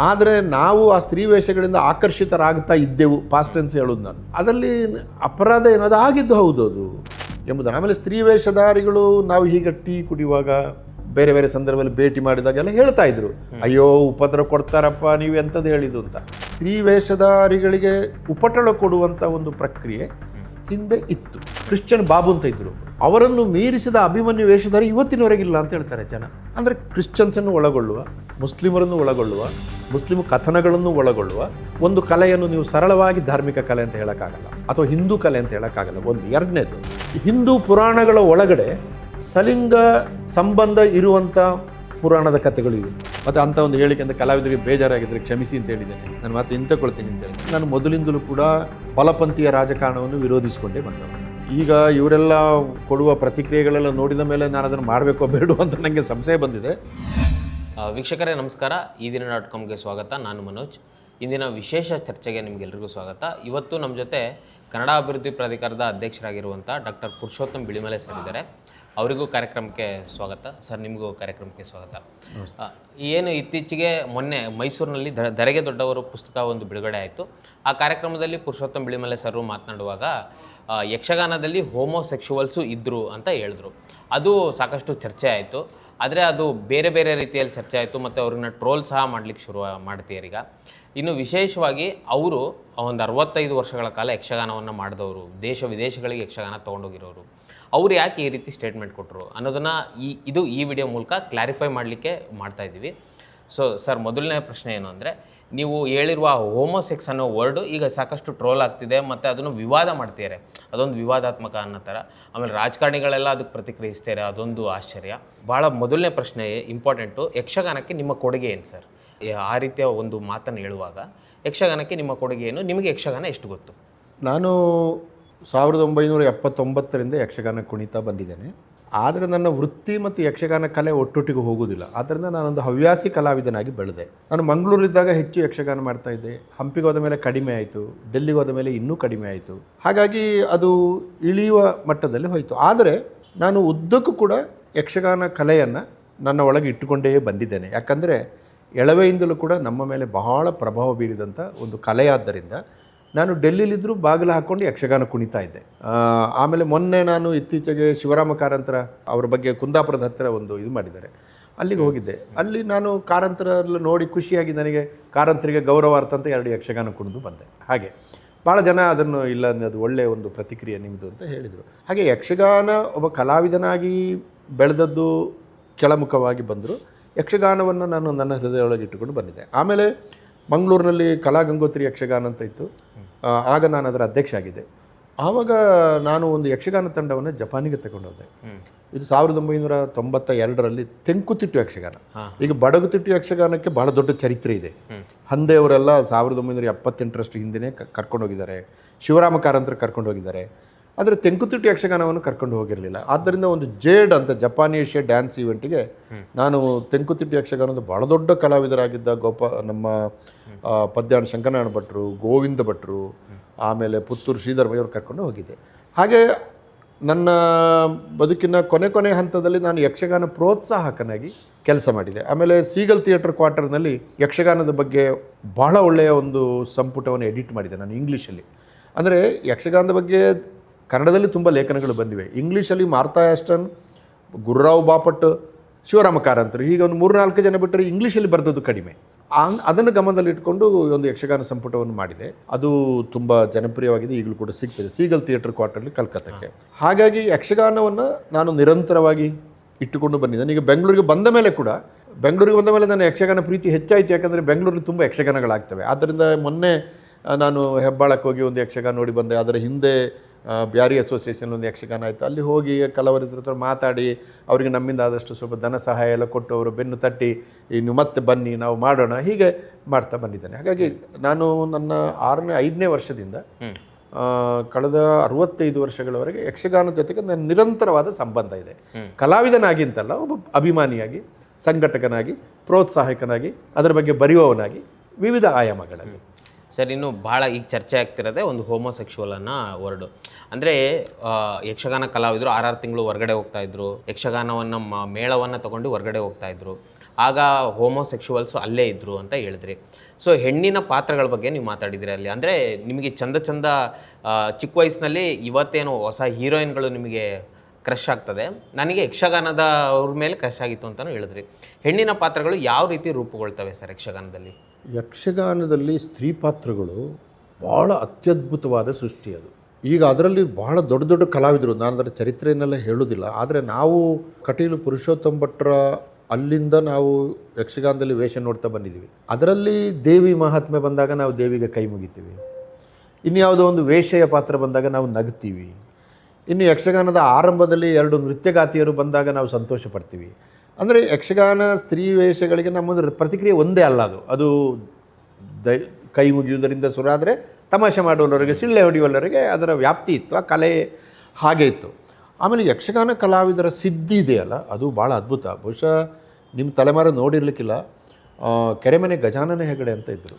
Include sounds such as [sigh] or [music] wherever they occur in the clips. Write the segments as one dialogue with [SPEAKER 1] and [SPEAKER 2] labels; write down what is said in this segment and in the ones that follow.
[SPEAKER 1] ಆದರೆ ನಾವು ಆ ಸ್ತ್ರೀ ವೇಷಗಳಿಂದ ಆಕರ್ಷಿತರಾಗ್ತಾ ಇದ್ದೆವು ಪಾಸ್ಟ್ ಟೆನ್ಸ್ ಹೇಳೋದು ನಾನು. ಅದರಲ್ಲಿ ಅಪರಾಧ ಏನದು ಆಗಿದ್ದು ಹೌದು ಅದು. ಎಂಬುದು. ಆಮೇಲೆ ಸ್ತ್ರೀ ವೇಷಧಾರಿಗಳು ನಾವು ಹೀಗೆ ಟೀ ಕುಡಿಯುವಾಗ ಬೇರೆ ಬೇರೆ ಸಂದರ್ಭದಲ್ಲಿ ಭೇಟಿ ಮಾಡಿದಾಗೆಲ್ಲ ಹೇಳ್ತಾ ಇದ್ರು. ಅಯ್ಯೋ ಉಪದ್ರ ಕೊಡ್ತಾರಪ್ಪ ನೀವು ಎಂಥದ್ದು ಹೇಳಿದ್ದು ಅಂತ. ಸ್ತ್ರೀ ವೇಷಧಾರಿಗಳಿಗೆ ಉಪಟಳ ಕೊಡುವಂಥ ಒಂದು ಪ್ರಕ್ರಿಯೆ ಹಿಂದೆ ಇತ್ತು. ಕ್ರಿಶ್ಚಿಯನ್ ಬಾಬು ಅಂತ ಇದ್ದರು ಅವರನ್ನು ಮೀರಿಸಿದ ಅಭಿಮನ್ಯು ವೇಷಧಾರಿ ಇವತ್ತಿನವರೆಗಿಲ್ಲ ಅಂತ ಹೇಳ್ತಾರೆ ಜನ. ಅಂದರೆ ಕ್ರಿಶ್ಚಿಯನ್ಸನ್ನು ಒಳಗೊಳ್ಳುವ, ಮುಸ್ಲಿಮರನ್ನು ಒಳಗೊಳ್ಳುವ ಮುಸ್ಲಿಂ ಕಥನಗಳನ್ನು ಒಳಗೊಳ್ಳುವ ಒಂದು ಕಲೆಯನ್ನು ನೀವು ಸರಳವಾಗಿ ಧಾರ್ಮಿಕ ಕಲೆ ಅಂತ ಹೇಳೋಕ್ಕಾಗಲ್ಲ. ಅಥವಾ ಹಿಂದೂ ಕಲೆ ಅಂತ ಹೇಳೋಕ್ಕಾಗಲ್ಲ. ಒಂದು ಎರಡನೇದು. ಹಿಂದೂ ಪುರಾಣಗಳ ಒಳಗಡೆ ಸಲಿಂಗ ಸಂಬಂಧ ಇರುವಂಥ ಪುರಾಣದ ಕಥೆಗಳು ಇವೆ. ಮತ್ತು ಅಂಥ ಒಂದು ಹೇಳಿಕೆ ಅಂತ ಕಲಾವಿದರಿಗೆ ಬೇಜಾರಾಗಿದ್ದರೆ ಕ್ಷಮಿಸಿ ಅಂತ ಹೇಳಿದ್ದೇನೆ. ನಾನು ಮತ್ತೆ ಇಂತಕೊಳ್ತೀನಿ ಅಂತ ಹೇಳಿ ನಾನು ಮೊದಲಿಂದಲೂ ಕೂಡ ಬಲಪಂಥೀಯ ರಾಜಕಾರಣವನ್ನು ವಿರೋಧಿಸಿಕೊಂಡೇ ಬಂದವ ಈಗ ಇವರೆಲ್ಲ ಕೊಡುವ ಪ್ರತಿಕ್ರಿಯೆಗಳೆಲ್ಲ ನೋಡಿದ ಮೇಲೆ ನಾನು ಅದನ್ನು ಮಾಡಬೇಕೋ ಬೇಡೋ ಅಂತ ನನಗೆ ಸಂಶಯ ಬಂದಿದೆ.
[SPEAKER 2] ವೀಕ್ಷಕರೇ ನಮಸ್ಕಾರ. ಈ ದಿನ ಡಾಟ್ ಕಾಮ್ಗೆ ಸ್ವಾಗತ. ನಾನು ಮನೋಜ್. ಇಂದಿನ ವಿಶೇಷ ಚರ್ಚೆಗೆ ನಿಮಗೆಲ್ಲರಿಗೂ ಸ್ವಾಗತ. ಇವತ್ತು ನಮ್ಮ ಜೊತೆ ಕನ್ನಡ ಅಭಿವೃದ್ಧಿ ಪ್ರಾಧಿಕಾರದ ಅಧ್ಯಕ್ಷರಾಗಿರುವಂಥ ಡಾಕ್ಟರ್ ಪುರುಷೋತ್ತಮ್ ಬಿಳಿಮಲೆ ಸರ್ ಇದ್ದಾರೆ. ಅವರಿಗೂ ಕಾರ್ಯಕ್ರಮಕ್ಕೆ ಸ್ವಾಗತ. ಸರ್ ನಿಮಗೂ ಕಾರ್ಯಕ್ರಮಕ್ಕೆ ಸ್ವಾಗತ. ಏನು ಇತ್ತೀಚೆಗೆ ಮೊನ್ನೆ ಮೈಸೂರಿನಲ್ಲಿ ದ ದರೆಗೆ ದೊಡ್ಡವರು ಪುಸ್ತಕ ಒಂದು ಬಿಡುಗಡೆ ಆಯಿತು. ಆ ಕಾರ್ಯಕ್ರಮದಲ್ಲಿ ಪುರುಷೋತ್ತಮ್ ಬಿಳಿಮಲೆ ಸರ್ ಮಾತನಾಡುವಾಗ ಯಕ್ಷಗಾನದಲ್ಲಿ ಹೋಮೋಸೆಕ್ಷುವಲ್ಸು ಇದ್ದರು ಅಂತ ಹೇಳಿದ್ರು. ಅದು ಸಾಕಷ್ಟು ಚರ್ಚೆ ಆಯಿತು. ಆದರೆ ಅದು ಬೇರೆ ಬೇರೆ ರೀತಿಯಲ್ಲಿ ಚರ್ಚೆ ಆಯಿತು ಮತ್ತು ಅವ್ರನ್ನ ಟ್ರೋಲ್ ಸಹ ಮಾಡ್ಲಿಕ್ಕೆ ಶುರು ಮಾಡ್ತೀರೀಗ ಇನ್ನು ವಿಶೇಷವಾಗಿ ಅವರು ಒಂದು ಅರವತ್ತೈದು ವರ್ಷಗಳ ಕಾಲ ಯಕ್ಷಗಾನವನ್ನು ಮಾಡಿದವರು, ದೇಶ ವಿದೇಶಗಳಿಗೆ ಯಕ್ಷಗಾನ ತೊಗೊಂಡೋಗಿರೋರು. ಅವ್ರು ಯಾಕೆ ಈ ರೀತಿ ಸ್ಟೇಟ್ಮೆಂಟ್ ಕೊಟ್ಟರು ಅನ್ನೋದನ್ನು ಈ, ಇದು ಈ ವಿಡಿಯೋ ಮೂಲಕ ಕ್ಲಾರಿಫೈ ಮಾಡಲಿಕ್ಕೆ ಮಾಡ್ತಾ ಇದ್ದೀವಿ. ಸೊ ಸರ್ ಮೊದಲನೇ ಪ್ರಶ್ನೆ ಏನು ಅಂದರೆ ನೀವು ಹೇಳಿರುವ ಹೋಮೋಸೆಕ್ಸ್ ಅನ್ನೋ ವರ್ಡು ಈಗ ಸಾಕಷ್ಟು ಟ್ರೋಲ್ ಆಗ್ತಿದೆ, ಮತ್ತು ಅದನ್ನು ವಿವಾದ ಮಾಡ್ತಿದ್ದಾರೆ. ಅದೊಂದು ವಿವಾದಾತ್ಮಕ ಅನ್ನೋ ಥರ. ಆಮೇಲೆ ರಾಜಕಾರಣಿಗಳೆಲ್ಲ ಅದಕ್ಕೆ ಪ್ರತಿಕ್ರಿಯಿಸ್ತಾರೆ ಅದೊಂದು ಆಶ್ಚರ್ಯ. ಭಾಳ ಮೊದಲನೇ ಪ್ರಶ್ನೆ ಇಂಪಾರ್ಟೆಂಟು ಯಕ್ಷಗಾನಕ್ಕೆ ನಿಮ್ಮ ಕೊಡುಗೆ ಏನು ಸರ್? ಆ ರೀತಿಯ ಒಂದು ಮಾತನ್ನು ಹೇಳುವಾಗ, ಯಕ್ಷಗಾನಕ್ಕೆ ನಿಮ್ಮ ಕೊಡುಗೆ ಏನು? ನಿಮಗೆ ಯಕ್ಷಗಾನ ಎಷ್ಟು ಗೊತ್ತು?
[SPEAKER 1] ನಾನು ಸಾವಿರದ ಒಂಬೈನೂರ ಎಪ್ಪತ್ತೊಂಬತ್ತರಿಂದ ಯಕ್ಷಗಾನ ಕುಣಿತಾ ಬಂದಿದ್ದೇನೆ. ಆದರೆ ನನ್ನ ವೃತ್ತಿ ಮತ್ತು ಯಕ್ಷಗಾನ ಕಲೆ ಒಟ್ಟೊಟ್ಟಿಗೆ ಹೋಗುವುದಿಲ್ಲ. ಆದ್ದರಿಂದ ನಾನೊಂದು ಹವ್ಯಾಸಿ ಕಲಾವಿದನಾಗಿ ಬೆಳೆದೆ. ನಾನು ಮಂಗಳೂರಿದ್ದಾಗ ಹೆಚ್ಚು ಯಕ್ಷಗಾನ ಮಾಡ್ತಾ ಇದ್ದೆ. ಹಂಪಿಗೆ ಹೋದ ಮೇಲೆ ಕಡಿಮೆ ಆಯಿತು. ಡೆಲ್ಲಿಗೆ ಹೋದ ಮೇಲೆ ಇನ್ನೂ ಕಡಿಮೆ ಆಯಿತು. ಹಾಗಾಗಿ ಅದು ಇಳಿಯುವ ಮಟ್ಟದಲ್ಲಿ ಹೋಯಿತು. ಆದರೆ ನಾನು ಉದ್ದಕ್ಕೂ ಕೂಡ ಯಕ್ಷಗಾನ ಕಲೆಯನ್ನು ನನ್ನ ಒಳಗೆ ಇಟ್ಟುಕೊಂಡೇ ಬಂದಿದ್ದೇನೆ. ಯಾಕಂದರೆ ಎಳವೆಯಿಂದಲೂ ಕೂಡ ನಮ್ಮ ಮೇಲೆ ಬಹಳ ಪ್ರಭಾವ ಬೀರಿದಂಥ ಒಂದು ಕಲೆಯಾದ್ದರಿಂದ ನಾನು ಡೆಲ್ಲಿಲಿದ್ದರೂ ಬಾಗಿಲು ಹಾಕ್ಕೊಂಡು ಯಕ್ಷಗಾನ ಕುಣಿತಾ ಇದ್ದೆ. ಆಮೇಲೆ ಮೊನ್ನೆ ನಾನು ಇತ್ತೀಚೆಗೆ ಶಿವರಾಮ ಕಾರಂತರ ಅವರ ಬಗ್ಗೆ ಕುಂದಾಪುರದ ಹತ್ತಿರ ಒಂದು ಇದು ಮಾಡಿದ್ದಾರೆ. ಅಲ್ಲಿಗೆ ಹೋಗಿದ್ದೆ. ಅಲ್ಲಿ ನಾನು ಕಾರಂತರೆಲ್ಲ ನೋಡಿ ಖುಷಿಯಾಗಿ ನನಗೆ ಕಾರಂತರಿಗೆ ಗೌರವಾರ್ಥ ಅಂತ ಎರಡು ಯಕ್ಷಗಾನ ಕುಣಿದು ಬಂದೆ. ಹಾಗೆ ಭಾಳ ಜನ ಅದನ್ನು ಇಲ್ಲ, ಅದು ಒಳ್ಳೆಯ ಒಂದು ಪ್ರತಿಕ್ರಿಯೆ ನಿಮ್ಮದು ಅಂತ ಹೇಳಿದರು. ಹಾಗೆ ಯಕ್ಷಗಾನ ಒಬ್ಬ ಕಲಾವಿದನಾಗಿ ಬೆಳೆದದ್ದು ಕೆಳಮುಖವಾಗಿ ಬಂದರು. ಯಕ್ಷಗಾನವನ್ನು ನಾನು ನನ್ನ ಹೃದಯದೊಳಗೆ ಇಟ್ಟುಕೊಂಡು ಬಂದಿದ್ದೆ. ಆಮೇಲೆ ಮಂಗಳೂರಿನಲ್ಲಿ ಕಲಾ ಗಂಗೋತ್ರಿ ಯಕ್ಷಗಾನ ಅಂತ ಇತ್ತು. ಆಗ ನಾನು ಅದರ ಅಧ್ಯಕ್ಷ ಆಗಿದ್ದೆ ಆವಾಗ ನಾನು ಒಂದು ಯಕ್ಷಗಾನ ತಂಡವನ್ನು ಜಪಾನಿಗೆ ತಗೊಂಡೋದೆ. ಇದು ಸಾವಿರದ ಒಂಬೈನೂರ ತೊಂಬತ್ತ ಎರಡರಲ್ಲಿ ತೆಂಕುತಿಟ್ಟು ಯಕ್ಷಗಾನ. ಈಗ ಬಡಗುತಿಟ್ಟು ಯಕ್ಷಗಾನಕ್ಕೆ ಬಹಳ ದೊಡ್ಡ ಚರಿತ್ರೆ ಇದೆ. ಹಂದೆಯವರೆಲ್ಲ ಸಾವಿರದ ಒಂಬೈನೂರ ಎಪ್ಪತ್ತೆಂಟರಷ್ಟು ಹಿಂದೆನೇ ಕರ್ಕೊಂಡೋಗಿದ್ದಾರೆ. ಕರ್ಕೊಂಡು ಹೋಗಿದ್ದಾರೆ ಶಿವರಾಮ ಕಾರಂತರ ಕರ್ಕೊಂಡು ಹೋಗಿದ್ದಾರೆ ಆದರೆ ತೆಂಕುತಿಟ್ಟು ಯಕ್ಷಗಾನವನ್ನು ಕರ್ಕೊಂಡು ಹೋಗಿರಲಿಲ್ಲ. ಆದ್ದರಿಂದ ಒಂದು ಜೇಡ್ ಅಂತ ಜಪಾನ್ ಏಷ್ಯಾ ಡ್ಯಾನ್ಸ್ ಈವೆಂಟಿಗೆ ನಾನು ತೆಂಕುತಿಟ್ಟು ಯಕ್ಷಗಾನದ ಬಹಳ ದೊಡ್ಡ ಕಲಾವಿದರಾಗಿದ್ದ ಗೋಪ ನಮ್ಮ ಪದ್ಯಾಣ ಶಂಕರನಾರಾಯಣ ಭಟ್ರು, ಗೋವಿಂದ ಭಟ್ರು, ಆಮೇಲೆ ಪುತ್ತೂರು ಶ್ರೀಧರ್ ಇವರು ಕರ್ಕೊಂಡು ಹೋಗಿದ್ದೆ. ಹಾಗೆ ನನ್ನ ಬದುಕಿನ ಕೊನೆ ಕೊನೆ ಹಂತದಲ್ಲಿ ನಾನು ಯಕ್ಷಗಾನ ಪ್ರೋತ್ಸಾಹಕನಾಗಿ ಕೆಲಸ ಮಾಡಿದೆ. ಆಮೇಲೆ ಸೀಗಲ್ ಥಿಯೇಟರ್ ಕ್ವಾರ್ಟರ್ನಲ್ಲಿ ಯಕ್ಷಗಾನದ ಬಗ್ಗೆ ಬಹಳ ಒಳ್ಳೆಯ ಒಂದು ಸಂಪುಟವನ್ನು ಎಡಿಟ್ ಮಾಡಿದೆ ನಾನು ಇಂಗ್ಲೀಷಲ್ಲಿ. ಅಂದರೆ ಯಕ್ಷಗಾನದ ಬಗ್ಗೆ ಕನ್ನಡದಲ್ಲಿ ತುಂಬ ಲೇಖನಗಳು ಬಂದಿವೆ. ಇಂಗ್ಲೀಷಲ್ಲಿ ಮಾರ್ತಾ ಆಸ್ಟನ್, ಗುರುರಾವ್ ಬಾಪಟ್ ಶಿವರಾಮ ಕಾರಂತರು ಹೀಗೆ ಒಂದು ಮೂರು ನಾಲ್ಕು ಜನ ಬಿಟ್ಟರೆ ಇಂಗ್ಲೀಷಲ್ಲಿ ಬರೆದದ್ದು ಕಡಿಮೆ. ಅದನ್ನು ಗಮನದಲ್ಲಿಟ್ಕೊಂಡು ಒಂದು ಯಕ್ಷಗಾನ ಸಂಪುಟವನ್ನು ಮಾಡಿದೆ. ಅದು ತುಂಬ ಜನಪ್ರಿಯವಾಗಿದೆ, ಈಗಲೂ ಕೂಡ ಸಿಗ್ತದೆ. ಸೀಗಲ್ ಥಿಯೇಟರ್ ಕ್ವಾರ್ಟರ್ಲಿ ಕಲ್ಕತ್ತಕ್ಕೆ. ಹಾಗಾಗಿ ಯಕ್ಷಗಾನವನ್ನು ನಾನು ನಿರಂತರವಾಗಿ ಇಟ್ಟುಕೊಂಡು ಬಂದಿದ್ದೇನೆ. ಈಗ ಬೆಂಗಳೂರಿಗೆ ಬಂದ ಮೇಲೆ ಕೂಡ, ಬೆಂಗಳೂರಿಗೆ ಬಂದ ಮೇಲೆ ನನ್ನ ಯಕ್ಷಗಾನ ಪ್ರೀತಿ ಹೆಚ್ಚಾಯಿತು. ಯಾಕಂದರೆ ಬೆಂಗಳೂರಲ್ಲಿ ತುಂಬ ಯಕ್ಷಗಾನಗಳಾಗ್ತವೆ. ಆದ್ದರಿಂದ ಮೊನ್ನೆ ನಾನು ಹೆಬ್ಬಾಳಕ್ಕೆ ಹೋಗಿ ಒಂದು ಯಕ್ಷಗಾನ ನೋಡಿ ಬಂದೆ. ಅದರ ಹಿಂದೆ ಬ್ಯಾರಿ ಅಸೋಸಿಯೇಷನ್ ಒಂದು ಯಕ್ಷಗಾನ ಆಯಿತು. ಅಲ್ಲಿ ಹೋಗಿ ಕಲಾವಿದರ ಹತ್ರ ಮಾತಾಡಿ ಅವರಿಗೆ ನಮ್ಮಿಂದ ಆದಷ್ಟು ಸ್ವಲ್ಪ ಧನ ಸಹಾಯ ಎಲ್ಲ ಕೊಟ್ಟು ಅವರು ಬೆನ್ನು ತಟ್ಟಿ ಇನ್ನು ಮತ್ತೆ ಬನ್ನಿ ನಾವು ಮಾಡೋಣ ಹೀಗೆ ಮಾಡ್ತಾ ಬಂದಿದ್ದೇನೆ. ಹಾಗಾಗಿ ನಾನು ನನ್ನ ಆರನೇ ಐದನೇ ವರ್ಷದಿಂದ ಕಳೆದ ಅರವತ್ತೈದು ವರ್ಷಗಳವರೆಗೆ ಯಕ್ಷಗಾನದ ಜೊತೆಗೆ ನನ್ನ ನಿರಂತರವಾದ ಸಂಬಂಧ ಇದೆ. ಕಲಾವಿದನಾಗಿ ಅಂತಲ್ಲ ಒಬ್ಬ ಅಭಿಮಾನಿಯಾಗಿ ಸಂಘಟಕನಾಗಿ ಪ್ರೋತ್ಸಾಹಕನಾಗಿ ಅದರ ಬಗ್ಗೆ ಬರೆಯುವವನಾಗಿ ವಿವಿಧ ಆಯಾಮಗಳಲ್ಲಿ.
[SPEAKER 2] ಸರ್, ಇನ್ನು ಭಾಳ ಈಗ ಚರ್ಚೆ ಆಗ್ತಿರೋದೇ ಒಂದು ಹೋಮೋಸೆಕ್ಷುವಲ್ ಅನ್ನೋ ವರ್ಡು ಅಂದರೆ ಯಕ್ಷಗಾನ ಕಲಾವಿದರು ಆರಾರು ತಿಂಗಳು ಹೊರಗಡೆ ಹೋಗ್ತಾ ಇದ್ರು. ಯಕ್ಷಗಾನವನ್ನು ಮೇಳವನ್ನು ತಗೊಂಡು ಹೊರಗಡೆ ಹೋಗ್ತಾ ಇದ್ರು. ಆಗ ಹೋಮೋಸೆಕ್ಷುವಲ್ಸು ಅಲ್ಲೇ ಇದ್ದರು ಅಂತ ಹೇಳಿದ್ರಿ. ಸೊ ಹೆಣ್ಣಿನ ಪಾತ್ರಗಳ ಬಗ್ಗೆ ನೀವು ಮಾತಾಡಿದ್ರಿ ಅಲ್ಲಿ. ಅಂದರೆ, ನಿಮಗೆ ಚಂದ ಚಂದ ಚಿಕ್ಕ ವಯಸ್ಸಿನಲ್ಲಿ ಇವತ್ತೇನು ಹೊಸ ಹೀರೋಯಿನ್ಗಳು ನಿಮಗೆ ಕ್ರಶ್ ಆಗ್ತದೆ. ನನಗೆ ಯಕ್ಷಗಾನದ ಅವ್ರ ಮೇಲೆ ಕ್ರಶ್ ಆಗಿತ್ತು ಅಂತಲೂ ಹೇಳಿದ್ರಿ. ಹೆಣ್ಣಿನ ಪಾತ್ರಗಳು ಯಾವ ರೀತಿ ರೂಪುಗೊಳ್ತವೆ ಸರ್ ಯಕ್ಷಗಾನದಲ್ಲಿ?
[SPEAKER 1] ಯಕ್ಷಗಾನದಲ್ಲಿ ಸ್ತ್ರೀ ಪಾತ್ರಗಳು ಭಾಳ ಅತ್ಯದ್ಭುತವಾದ ಸೃಷ್ಟಿ ಅದು. ಈಗ ಅದರಲ್ಲಿ ಬಹಳ ದೊಡ್ಡ ದೊಡ್ಡ ಕಲಾವಿದರು, ನಾನು ಅದರ ಚರಿತ್ರೆಯನ್ನೆಲ್ಲ ಹೇಳೋದಿಲ್ಲ ಆದರೆ ನಾವು ಕಟೀಲು ಪುರುಷೋತ್ತಮ ಭಟ್ರ ಅಲ್ಲಿಂದ ನಾವು ಯಕ್ಷಗಾನದಲ್ಲಿ ವೇಷ ನೋಡ್ತಾ ಬಂದಿದ್ದೀವಿ. ಅದರಲ್ಲಿ ದೇವಿ ಮಹಾತ್ಮೆ ಬಂದಾಗ ನಾವು ದೇವಿಗೆ ಕೈ ಮುಗಿತೀವಿ. ಇನ್ಯಾವುದೋ ಒಂದು ವೇಷೆಯ ಪಾತ್ರ ಬಂದಾಗ ನಾವು ನಗ್ತೀವಿ. ಇನ್ನು ಯಕ್ಷಗಾನದ ಆರಂಭದಲ್ಲಿ ಎರಡು ನೃತ್ಯಗಾತಿಯರು ಬಂದಾಗ ನಾವು ಸಂತೋಷ ಪಡ್ತೀವಿ. ಅಂದರೆ ಯಕ್ಷಗಾನ ಸ್ತ್ರೀ ವೇಷಗಳಿಗೆ ನಮ್ಮದು ಪ್ರತಿಕ್ರಿಯೆ ಒಂದೇ ಅಲ್ಲ ಅದು. ಅದು ದೈ ಕೈ ಮುಗಿಯುವುದರಿಂದ ಶುರು ಆದರೆ ತಮಾಷೆ ಮಾಡುವವರಿಗೆ, ಸಿಳ್ಳೆ ಹೊಡೆಯುವವರಿಗೆ ಅದರ ವ್ಯಾಪ್ತಿ ಇತ್ತು, ಆ ಕಲೆ ಹಾಗೆ ಇತ್ತು. ಆಮೇಲೆ ಯಕ್ಷಗಾನ ಕಲಾವಿದರ ಸಿದ್ಧಿ ಇದೆಯಲ್ಲ ಅದು ಭಾಳ ಅದ್ಭುತ. ಬಹುಶಃ ನಿಮ್ಮ ತಲೆಮಾರು ನೋಡಿರ್ಲಿಕ್ಕಿಲ್ಲ. ಕೆರೆಮನೆ ಗಜಾನನ ಹೆಗಡೆ ಅಂತ ಇದ್ದರು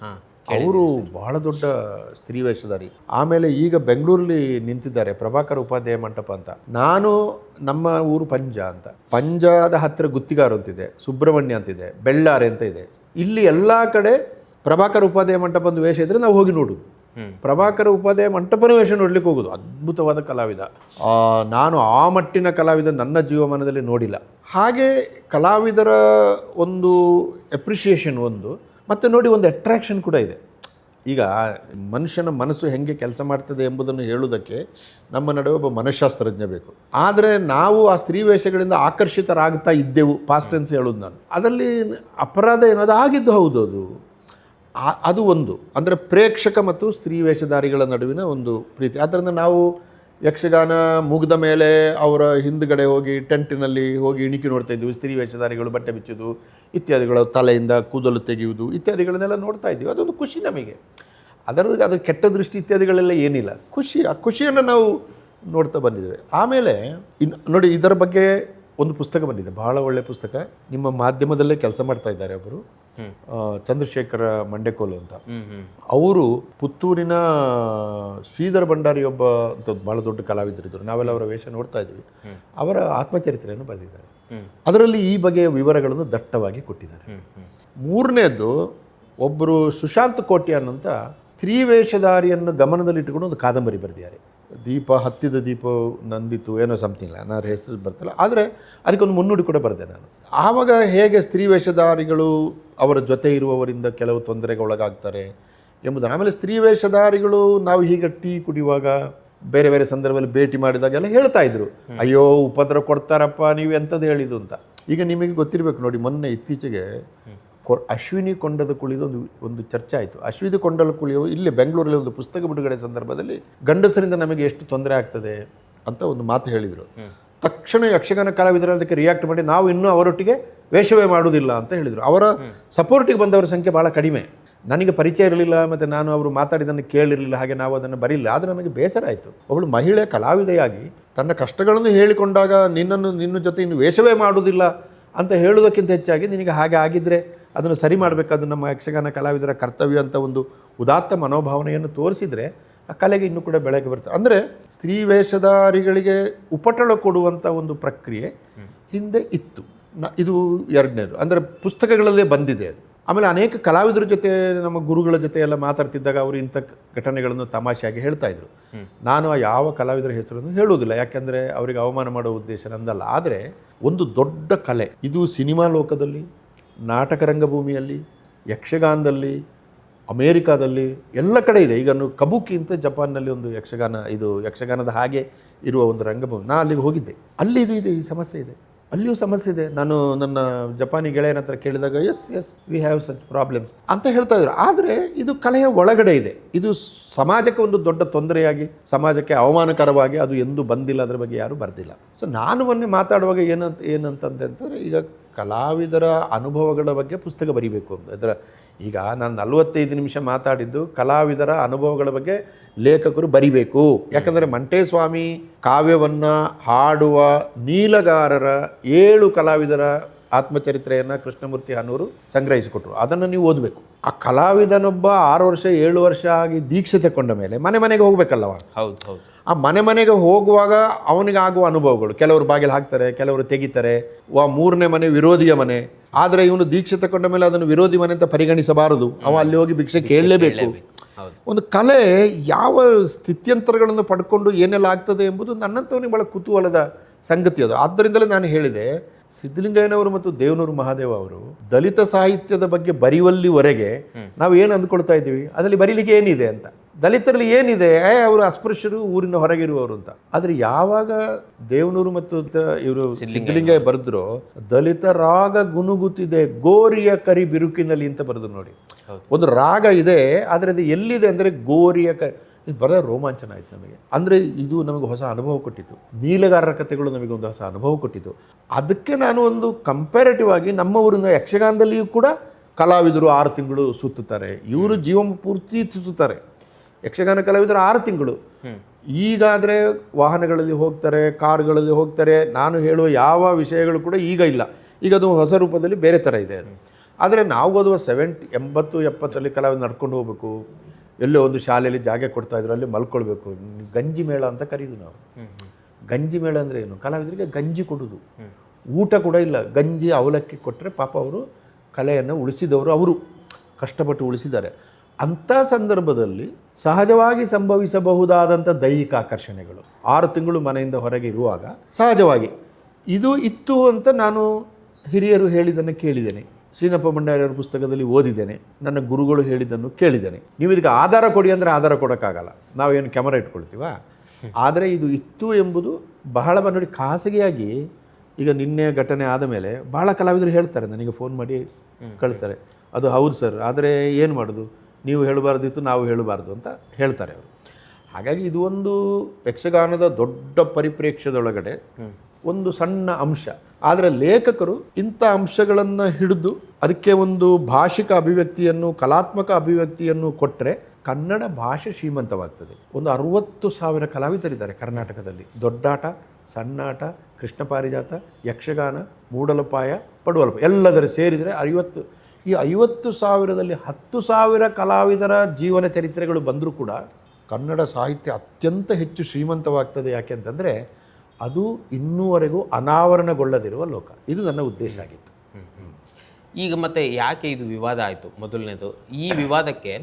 [SPEAKER 1] ಅವರು ಬಹಳ ದೊಡ್ಡ ಸ್ತ್ರೀ ವೇಷಧಾರಿ. ಆಮೇಲೆ ಈಗ ಬೆಂಗಳೂರಲ್ಲಿ ನಿಂತಿದ್ದಾರೆ ಪ್ರಭಾಕರ್ ಉಪಾಧ್ಯಾಯ ಮಂಟಪ ಅಂತ. ನಾನು ನಮ್ಮ ಊರು ಪಂಜ ಅಂತ. ಪಂಜಾದ ಹತ್ತಿರ ಗುತ್ತಿಗಾರು ಅಂತಿದೆ ಸುಬ್ರಹ್ಮಣ್ಯ ಅಂತಿದೆ ಬೆಳ್ಳಾರೆ ಅಂತ ಇದೆ. ಇಲ್ಲಿ ಎಲ್ಲ ಕಡೆ ಪ್ರಭಾಕರ್ ಉಪಾಧ್ಯಾಯ ಮಂಟಪ ಒಂದು ವೇಷ ಇದ್ರೆ ನಾವು ಹೋಗಿ ನೋಡೋದು. ಪ್ರಭಾಕರ ಉಪಾಧ್ಯಾಯ ಮಂಟಪನ ವೇಷ ನೋಡ್ಲಿಕ್ಕೆ ಹೋಗೋದು. ಅದ್ಭುತವಾದ ಕಲಾವಿದ. ಆ, ನಾನು ಆ ಮಟ್ಟಿನ ಕಲಾವಿದ ನನ್ನ ಜೀವಮಾನದಲ್ಲಿ ನೋಡಿಲ್ಲ. ಹಾಗೆ ಕಲಾವಿದರ ಒಂದು ಎಪ್ರಿಷಿಯೇಷನ್ ಒಂದು ಮತ್ತು ನೋಡಿ ಒಂದು ಅಟ್ರಾಕ್ಷನ್ ಕೂಡ ಇದೆ. ಈಗ ಮನುಷ್ಯನ ಮನಸ್ಸು ಹೆಂಗೆ ಕೆಲಸ ಮಾಡ್ತದೆ ಎಂಬುದನ್ನು ಹೇಳುವುದಕ್ಕೆ ನಮ್ಮ ನಡುವೆ ಒಬ್ಬ ಮನಃಶಾಸ್ತ್ರಜ್ಞ ಬೇಕು. ಆದರೆ ನಾವು ಆ ಸ್ತ್ರೀ ವೇಷಗಳಿಂದ ಆಕರ್ಷಿತರಾಗ್ತಾ ಇದ್ದೆವು ಪಾಸ್ಟ್ ಟೆನ್ಸ್ ಹೇಳೋದು ನಾನು. ಅದರಲ್ಲಿ ಅಪರಾಧ ಏನದು ಆಗಿದ್ದು ಹೌದು ಅದು. ಅದು ಒಂದು. ಅಂದರೆ ಪ್ರೇಕ್ಷಕ ಮತ್ತು ಸ್ತ್ರೀ ವೇಷಧಾರಿಗಳ ನಡುವಿನ ಒಂದು ಪ್ರೀತಿ. ಆದ್ದರಿಂದ ನಾವು ಯಕ್ಷಗಾನ ಮುಗಿದ ಮೇಲೆ ಅವರ ಹಿಂದ್ಗಡೆ ಹೋಗಿ ಟೆಂಟಿನಲ್ಲಿ ಹೋಗಿ ಇಣಿಕಿ ನೋಡ್ತಾ ಇದ್ವಿ ಸ್ತ್ರೀ ವೇಷಧಾರಿಗಳು ಬಟ್ಟೆ ಬಿಚ್ಚೋದು ಇತ್ಯಾದಿಗಳು ತಲೆಯಿಂದ ಕೂದಲು ತೆಗೆಯುವುದು ಇತ್ಯಾದಿಗಳನ್ನೆಲ್ಲ ನೋಡ್ತಾ ಇದ್ದೀವಿ. ಅದೊಂದು ಖುಷಿ ನಮಗೆ. ಅದರದ್ದು ಅದು ಕೆಟ್ಟ ದೃಷ್ಟಿ ಇತ್ಯಾದಿಗಳೆಲ್ಲ ಏನಿಲ್ಲ. ಖುಷಿ ಆ ಖುಷಿಯನ್ನು ನಾವು ನೋಡ್ತಾ ಬಂದಿದ್ದೇವೆ. ಆಮೇಲೆ ಇನ್ನು ನೋಡಿ ಇದರ ಬಗ್ಗೆ ಒಂದು ಪುಸ್ತಕ ಬಂದಿದೆ. ಬಹಳ ಒಳ್ಳೆಯ ಪುಸ್ತಕ. ನಿಮ್ಮ ಮಾಧ್ಯಮದಲ್ಲೇ ಕೆಲಸ ಮಾಡ್ತಾ ಇದ್ದಾರೆ ಒಬ್ಬರು ಚಂದ್ರಶೇಖರ ಮಂಡೆಕೋಲು ಅಂತ. ಅವರು ಪುತ್ತೂರಿನ ಶ್ರೀಧರ ಭಂಡಾರಿ ಒಬ್ಬ ಅಂತ ಭಾಳ ದೊಡ್ಡ ಕಲಾವಿದರಿದ್ದರು ನಾವೆಲ್ಲ ಅವರ ವೇಷ ನೋಡ್ತಾ ಇದ್ವಿ. ಅವರ ಆತ್ಮಚರಿತ್ರೆಯನ್ನು ಬರೆದಿದ್ದಾರೆ. ಅದರಲ್ಲಿ ಈ ಬಗೆಯ ವಿವರಗಳನ್ನು ದಟ್ಟವಾಗಿ ಕೊಟ್ಟಿದ್ದಾರೆ. ಮೂರನೇದ್ದು ಒಬ್ಬರು ಸುಶಾಂತ್ ಕೋಟಿ ಅಂತ ಸ್ತ್ರೀ ವೇಷಧಾರಿಯನ್ನು ಗಮನದಲ್ಲಿಟ್ಟುಕೊಂಡು ಒಂದು ಕಾದಂಬರಿ ಬರೆದಿದ್ದಾರೆ. ದೀಪ, ಹತ್ತಿದ ದೀಪ ನಂದಿತು, ಏನೋ ಸಮಥಿಂಗ್ ಇಲ್ಲ ನಾನು ಹೆಸರು ಬರ್ತಲ್ಲ. ಆದರೆ ಅದಕ್ಕೊಂದು ಮುನ್ನುಡಿ ಕೂಡ ಬರೆದೆ ನಾನು. ಆವಾಗ ಹೇಗೆ ಸ್ತ್ರೀ ವೇಷಧಾರಿಗಳು ಅವರ ಜೊತೆ ಇರುವವರಿಂದ ಕೆಲವು ತೊಂದರೆಗೆ ಒಳಗಾಗ್ತಾರೆ ಎಂಬುದನ್ನು ಆಮೇಲೆ ಸ್ತ್ರೀ ವೇಷಧಾರಿಗಳು ನಾವು ಹೀಗೆ ಟೀ ಕುಡಿಯುವಾಗ ಬೇರೆ ಬೇರೆ ಸಂದರ್ಭದಲ್ಲಿ ಭೇಟಿ ಮಾಡಿದಾಗೆಲ್ಲ ಹೇಳ್ತಾ ಇದ್ರು. ಅಯ್ಯೋ, ಉಪದ್ರ ಕೊಡ್ತಾರಪ್ಪ, ನೀವು ಎಂಥದ್ದು ಹೇಳಿದ್ದು ಅಂತ. ಈಗ ನಿಮಗೆ ಗೊತ್ತಿರಬೇಕು ನೋಡಿ, ಮೊನ್ನೆ ಇತ್ತೀಚೆಗೆ ಅಶ್ವಿನಿ ಕೊಂಡದ ಕುಳಿದು ಒಂದು ಒಂದು ಚರ್ಚೆ ಆಯಿತು. ಅಶ್ವಿನಿ ಕೊಂಡಲ ಕುಳಿಯು, ಇಲ್ಲಿ ಬೆಂಗಳೂರಲ್ಲಿ ಒಂದು ಪುಸ್ತಕ ಬಿಡುಗಡೆ ಸಂದರ್ಭದಲ್ಲಿ ಗಂಡಸರಿಂದ ನಮಗೆ ಎಷ್ಟು ತೊಂದರೆ ಆಗ್ತದೆ ಅಂತ ಒಂದು ಮಾತು ಹೇಳಿದರು. ತಕ್ಷಣ ಯಕ್ಷಗಾನ ಕಲಾವಿದರ ಅದಕ್ಕೆ ರಿಯಾಕ್ಟ್ ಮಾಡಿ ನಾವು ಇನ್ನೂ ಅವರೊಟ್ಟಿಗೆ ವೇಷವೇ ಮಾಡುವುದಿಲ್ಲ ಅಂತ ಹೇಳಿದರು. ಅವರ ಸಪೋರ್ಟಿಗೆ ಬಂದವರ ಸಂಖ್ಯೆ ಭಾಳ ಕಡಿಮೆ. ನನಗೆ ಪರಿಚಯ ಇರಲಿಲ್ಲ ಮತ್ತು ನಾನು ಅವರು ಮಾತಾಡಿದ್ದನ್ನು ಕೇಳಿರಲಿಲ್ಲ ಹಾಗೆ ನಾವು ಅದನ್ನು ಬರೀಲಿಲ್ಲ. ಆದರೆ ನಮಗೆ ಬೇಸರ ಆಯಿತು. ಅವಳು ಮಹಿಳೆ ಕಲಾವಿದೆಯಾಗಿ ತನ್ನ ಕಷ್ಟಗಳನ್ನು ಹೇಳಿಕೊಂಡಾಗ ನಿನ್ನನ್ನು ನಿನ್ನ ಜೊತೆ ಇನ್ನು ವೇಷವೇ ಮಾಡುವುದಿಲ್ಲ ಅಂತ ಹೇಳುವುದಕ್ಕಿಂತ ಹೆಚ್ಚಾಗಿ ನಿನಗೆ ಹಾಗೆ ಆಗಿದ್ದರೆ ಅದನ್ನು ಸರಿ ಮಾಡಬೇಕಾದ್ದು ನಮ್ಮ ಯಕ್ಷಗಾನ ಕಲಾವಿದರ ಕರ್ತವ್ಯ ಅಂತ ಒಂದು ಉದಾತ್ತ ಮನೋಭಾವನೆಯನ್ನು ತೋರಿಸಿದರೆ ಆ ಕಲೆಗೆ ಇನ್ನೂ ಕೂಡ ಬೆಳಗ್ಗೆ ಬರ್ತದೆ ಅಂದರೆ ಸ್ತ್ರೀ ವೇಷಧಾರಿಗಳಿಗೆ ಉಪಟಳ ಕೊಡುವಂಥ ಒಂದು ಪ್ರಕ್ರಿಯೆ ಹಿಂದೆ ಇತ್ತು. ನ ಇದು ಎರಡನೇದು. ಅಂದರೆ ಪುಸ್ತಕಗಳಲ್ಲೇ ಬಂದಿದೆ ಅದು. ಆಮೇಲೆ ಅನೇಕ ಕಲಾವಿದರ ಜೊತೆ ನಮ್ಮ ಗುರುಗಳ ಜೊತೆ ಎಲ್ಲ ಮಾತಾಡ್ತಿದ್ದಾಗ ಅವರು ಇಂಥ ಘಟನೆಗಳನ್ನು ತಮಾಷೆಯಾಗಿ ಹೇಳ್ತಾ ಇದ್ರು. ನಾನು ಆ ಯಾವ ಕಲಾವಿದರ ಹೆಸರನ್ನು ಹೇಳುವುದಿಲ್ಲ. ಯಾಕೆಂದರೆ ಅವರಿಗೆ ಅವಮಾನ ಮಾಡೋ ಉದ್ದೇಶ ನಂದಲ್ಲ. ಆದರೆ ಒಂದು ದೊಡ್ಡ ಕಲೆ ಇದು ಸಿನಿಮಾ ಲೋಕದಲ್ಲಿ ನಾಟಕ ರಂಗಭೂಮಿಯಲ್ಲಿ ಯಕ್ಷಗಾನದಲ್ಲಿ ಅಮೇರಿಕಾದಲ್ಲಿ ಎಲ್ಲ ಕಡೆ ಇದೆ. ಈಗ ಕಬುಕಿ ಅಂತ ಜಪಾನ್ನಲ್ಲಿ ಒಂದು ಯಕ್ಷಗಾನ ಇದು ಯಕ್ಷಗಾನದ ಹಾಗೆ ಇರುವ ಒಂದು ರಂಗಭೂಮಿ. ನಾನು ಅಲ್ಲಿಗೆ ಹೋಗಿದ್ದೆ. ಅಲ್ಲಿ ಇದು ಇದೆ ಈ ಸಮಸ್ಯೆ ಇದೆ. ಅಲ್ಲಿಯೂ ಸಮಸ್ಯೆ ಇದೆ. ನಾನು ನನ್ನ ಜಪಾನಿ ಗೆಳೆಯನ ಹತ್ರ ಕೇಳಿದಾಗ yes yes we have such problems ಅಂತ ಹೇಳ್ತಾ ಇದ್ರು. ಆದರೆ ಇದು ಕಲೆಯ ಒಳಗಡೆ ಇದೆ. ಇದು ಸಮಾಜಕ್ಕೆ ಒಂದು ದೊಡ್ಡ ತೊಂದರೆಯಾಗಿ, ಸಮಾಜಕ್ಕೆ ಅವಮಾನಕರವಾಗಿ ಅದು ಎಂದೂ ಬಂದಿಲ್ಲ, ಅದರ ಬಗ್ಗೆ ಯಾರೂ ಬರ್ದಿಲ್ಲ. ಸೊ ನಾನು ಮೊನ್ನೆ ಮಾತಾಡುವಾಗ ಏನಂತ, ಏನಂತಂದೆ ಅಂತಂದರೆ, ಈಗ ಕಲಾವಿದರ ಅನುಭವಗಳ ಬಗ್ಗೆ ಪುಸ್ತಕ ಬರೀಬೇಕು ಅಂತ. ಅದರ ಈಗ ನಾನು ನಲವತ್ತೈದು ನಿಮಿಷ ಮಾತಾಡಿದ್ದು ಕಲಾವಿದರ ಅನುಭವಗಳ ಬಗ್ಗೆ ಲೇಖಕರು ಬರಿಬೇಕು. ಯಾಕಂದರೆ ಮಂಟೇಸ್ವಾಮಿ ಕಾವ್ಯವನ್ನು ಹಾಡುವ ನೀಲಗಾರರ ಏಳು ಕಲಾವಿದರ ಆತ್ಮಚರಿತ್ರೆಯನ್ನು ಕೃಷ್ಣಮೂರ್ತಿ ಅನ್ನೋರು ಸಂಗ್ರಹಿಸಿಕೊಟ್ರು. ಅದನ್ನು ನೀವು ಓದಬೇಕು. ಆ ಕಲಾವಿದನೊಬ್ಬ ಆರು ವರ್ಷ ಏಳು ವರ್ಷ ಆಗಿ ದೀಕ್ಷೆ ತಗೊಂಡ ಮೇಲೆ ಮನೆ ಮನೆಗೆ ಹೋಗ್ಬೇಕಲ್ಲವ?
[SPEAKER 2] ಹೌದು ಹೌದು.
[SPEAKER 1] ಆ ಮನೆ ಮನೆಗೆ ಹೋಗುವಾಗ ಅವನಿಗೆ ಆಗುವ ಅನುಭವಗಳು. ಕೆಲವರು ಬಾಗಿಲು ಹಾಕ್ತಾರೆ ಕೆಲವರು ತೆಗಿತಾರೆ. ವಾ ಮೂರನೇ ಮನೆ ವಿರೋಧಿಯ ಮನೆ. ಆದರೆ ಇವನು ದೀಕ್ಷೆ ತಗೊಂಡ ಮೇಲೆ ಅದನ್ನು ವಿರೋಧಿ ಮನೆ ಅಂತ ಪರಿಗಣಿಸಬಾರದು. ಅವ ಅಲ್ಲಿ ಹೋಗಿ ಭಿಕ್ಷೆ ಕೇಳಲೇಬೇಕು. ಒಂದು ಕಲೆ ಯಾವ ಸ್ಥಿತ್ಯಂತರಗಳನ್ನು ಪಡ್ಕೊಂಡು ಏನೆಲ್ಲ ಆಗ್ತದೆ ಎಂಬುದು ನನ್ನಂಥವನಿಗೆ ಬಹಳ ಕುತೂಹಲದ ಸಂಗತಿ ಅದು. ಆದ್ದರಿಂದಲೇ ನಾನು ಹೇಳಿದೆ ಸಿದ್ದಲಿಂಗಯ್ಯನವರು ಮತ್ತು ದೇವನೂರು ಮಹಾದೇವ ಅವರು ದಲಿತ ಸಾಹಿತ್ಯದ ಬಗ್ಗೆ ಬರೆಯುವಲ್ಲಿವರೆಗೆ ನಾವು ಏನು ಅಂದ್ಕೊಳ್ತಾ ಇದ್ದೀವಿ? ಅದರಲ್ಲಿ ಬರೀಲಿಕ್ಕೆ ಏನಿದೆ ಅಂತ. ದಲಿತರಲ್ಲಿ ಏನಿದೆ? ಏ ಅವರು ಅಸ್ಪೃಶ್ಯರು ಊರಿನ ಹೊರಗಿರುವವರು ಅಂತ. ಆದರೆ ಯಾವಾಗ ದೇವನೂರು ಮತ್ತು ಇವರು ಸಿದ್ದಲಿಂಗಯ್ಯ ಬರೆದ್ರು ದಲಿತ ರಾಗ ಗುನುಗುತ್ತಿದೆ ಗೋರಿಯ ಕರಿ ಬಿರುಕಿನಲ್ಲಿ ಅಂತ ಬರೆದ್ರು ನೋಡಿ. ಒಂದು ರಾಗ ಇದೆ ಆದರೆ ಅದು ಎಲ್ಲಿದೆ ಅಂದರೆ ಗೋರಿಯ ಕ ಇದು ಬರೋ ರೋಮಾಂಚನ ಆಯಿತು ನಮಗೆ. ಅಂದರೆ ಇದು ನಮಗೆ ಹೊಸ ಅನುಭವ ಕೊಟ್ಟಿತ್ತು ನೀಲಗಾರರ ಕಥೆಗಳು ನಮಗೆ ಒಂದು ಹೊಸ ಅನುಭವ ಕೊಟ್ಟಿತ್ತು ಅದಕ್ಕೆ ನಾನು ಒಂದು ಕಂಪ್ಯಾರಿಟಿವ್ ಆಗಿ ನಮ್ಮ ಊರಿನ ಯಕ್ಷಗಾನದಲ್ಲಿಯೂ ಕೂಡ ಕಲಾವಿದರು ಆರು ತಿಂಗಳು ಸುತ್ತುತ್ತಾರೆ. ಇವರು ಜೀವ ಪೂರ್ತಿ ಸುತ್ತುತ್ತಾರೆ. ಯಕ್ಷಗಾನ ಕಲಾವಿದರು ಆರು ತಿಂಗಳು. ಈಗಾದರೆ ವಾಹನಗಳಲ್ಲಿ ಹೋಗ್ತಾರೆ ಕಾರುಗಳಲ್ಲಿ ಹೋಗ್ತಾರೆ. ನಾನು ಹೇಳುವ ಯಾವ ವಿಷಯಗಳು ಕೂಡ ಈಗ ಇಲ್ಲ. ಈಗ ಅದು ಹೊಸ ರೂಪದಲ್ಲಿ ಬೇರೆ ಥರ ಇದೆ ಅದು. ಆದರೆ ನಾವು ಓದುವ ಸೆವೆಂಟಿ ಎಂಬತ್ತು ಎಪ್ಪತ್ತರಲ್ಲಿ ಕಲಾವಿದ ನಡ್ಕೊಂಡು ಹೋಗಬೇಕು. ಎಲ್ಲೋ ಒಂದು ಶಾಲೆಯಲ್ಲಿ ಜಾಗ ಕೊಡ್ತಾ ಇದ್ರು ಅಲ್ಲಿ ಮಲ್ಕೊಳ್ಬೇಕು. ಗಂಜಿ ಮೇಳ ಅಂತ ಕರೀದು ನಾವು. ಗಂಜಿ ಮೇಳ ಅಂದರೆ ಏನು? ಕಲಾವಿದರಿಗೆ ಗಂಜಿ ಕೊಡೋದು. ಊಟ ಕೂಡ ಇಲ್ಲ. ಗಂಜಿ ಅವಲಕ್ಕಿ ಕೊಟ್ಟರೆ ಪಾಪ ಅವರು ಕಲೆಯನ್ನು ಉಳಿಸಿದವರು ಅವರು. ಕಷ್ಟಪಟ್ಟು ಉಳಿಸಿದ್ದಾರೆ. ಅಂಥ ಸಂದರ್ಭದಲ್ಲಿ ಸಹಜವಾಗಿ ಸಂಭವಿಸಬಹುದಾದಂಥ ದೈಹಿಕ ಆಕರ್ಷಣೆಗಳು ಆರು ತಿಂಗಳು ಮನೆಯಿಂದ ಹೊರಗೆ ಇರುವಾಗ ಸಹಜವಾಗಿ. ಇದು ಇತ್ತು ಅಂತ ನಾನು ಹಿರಿಯರು ಹೇಳಿದ್ದನ್ನು ಕೇಳಿದ್ದೇನೆ. ಶ್ರೀನಪ್ಪ ಭಂಡಾರಿಯವರ ಪುಸ್ತಕದಲ್ಲಿ ಓದಿದ್ದೇನೆ. ನನ್ನ ಗುರುಗಳು ಹೇಳಿದ್ದನ್ನು ಕೇಳಿದ್ದೇನೆ. ನೀವು ಇದಕ್ಕೆ ಆಧಾರ ಕೊಡಿ ಅಂದರೆ ಆಧಾರ ಕೊಡೋಕ್ಕಾಗಲ್ಲ. ನಾವೇನು ಕ್ಯಾಮರಾ ಇಟ್ಕೊಳ್ತೀವ? ಆದರೆ ಇದು ಇತ್ತು ಎಂಬುದು ಬಹಳ ನೋಡಿ ಖಾಸಗಿಯಾಗಿ ಈಗ ನಿನ್ನೆ ಘಟನೆ ಆದ ಮೇಲೆ ಬಹಳ ಕಲಾವಿದರು ಹೇಳ್ತಾರೆ ನನಗೆ ಫೋನ್ ಮಾಡಿ ಕಳ್ತಾರೆ. ಅದು ಹೌದು ಸರ್ ಆದರೆ ಏನು ಮಾಡೋದು? ನೀವು ಹೇಳಬಾರ್ದಿತ್ತು ನಾವು ಹೇಳಬಾರ್ದು ಅಂತ ಹೇಳ್ತಾರೆ ಅವರು. ಹಾಗಾಗಿ ಇದು ಒಂದು ಯಕ್ಷಗಾನದ ದೊಡ್ಡ ಪರಿಪ್ರೇಕ್ಷ್ಯದೊಳಗಡೆ ಒಂದು ಸಣ್ಣ ಅಂಶ. ಆದರೆ ಲೇಖಕರು ಇಂಥ ಅಂಶಗಳನ್ನು ಹಿಡಿದು ಅದಕ್ಕೆ ಒಂದು ಭಾಷಿಕ ಅಭಿವ್ಯಕ್ತಿಯನ್ನು, ಕಲಾತ್ಮಕ ಅಭಿವ್ಯಕ್ತಿಯನ್ನು ಕೊಟ್ಟರೆ ಕನ್ನಡ ಭಾಷೆ ಶ್ರೀಮಂತವಾಗ್ತದೆ. ಒಂದು ಅರುವತ್ತು ಸಾವಿರ ಕಲಾವಿದರಿದ್ದಾರೆ ಕರ್ನಾಟಕದಲ್ಲಿ. ದೊಡ್ಡಾಟ, ಸಣ್ಣಾಟ, ಕೃಷ್ಣ ಪಾರಿಜಾತ, ಯಕ್ಷಗಾನ, ಮೂಡಲಪಾಯ ಪಡುವಲಪ ಎಲ್ಲದರ ಸೇರಿದರೆ ಐವತ್ತು, ಈ ಐವತ್ತು ಸಾವಿರದಲ್ಲಿ ಹತ್ತು ಸಾವಿರ ಕಲಾವಿದರ ಜೀವನ ಚರಿತ್ರೆಗಳು ಬಂದರೂ ಕೂಡ ಕನ್ನಡ ಸಾಹಿತ್ಯ ಅತ್ಯಂತ ಹೆಚ್ಚು ಶ್ರೀಮಂತವಾಗ್ತದೆ ಯಾಕೆ ಅಂತಂದರೆ ಅದು ಇನ್ನೂವರೆಗೂ ಅನಾವರಣಗೊಳ್ಳದಿರುವ ಲೋಕ. ಇದು ನನ್ನ ಉದ್ದೇಶ ಆಗಿತ್ತು.
[SPEAKER 2] ಈಗ ಮತ್ತೆ ಯಾಕೆ ಇದು ವಿವಾದ ಆಯಿತು? ಮೊದಲನೇದು ಈ ವಿವಾದಕ್ಕೆ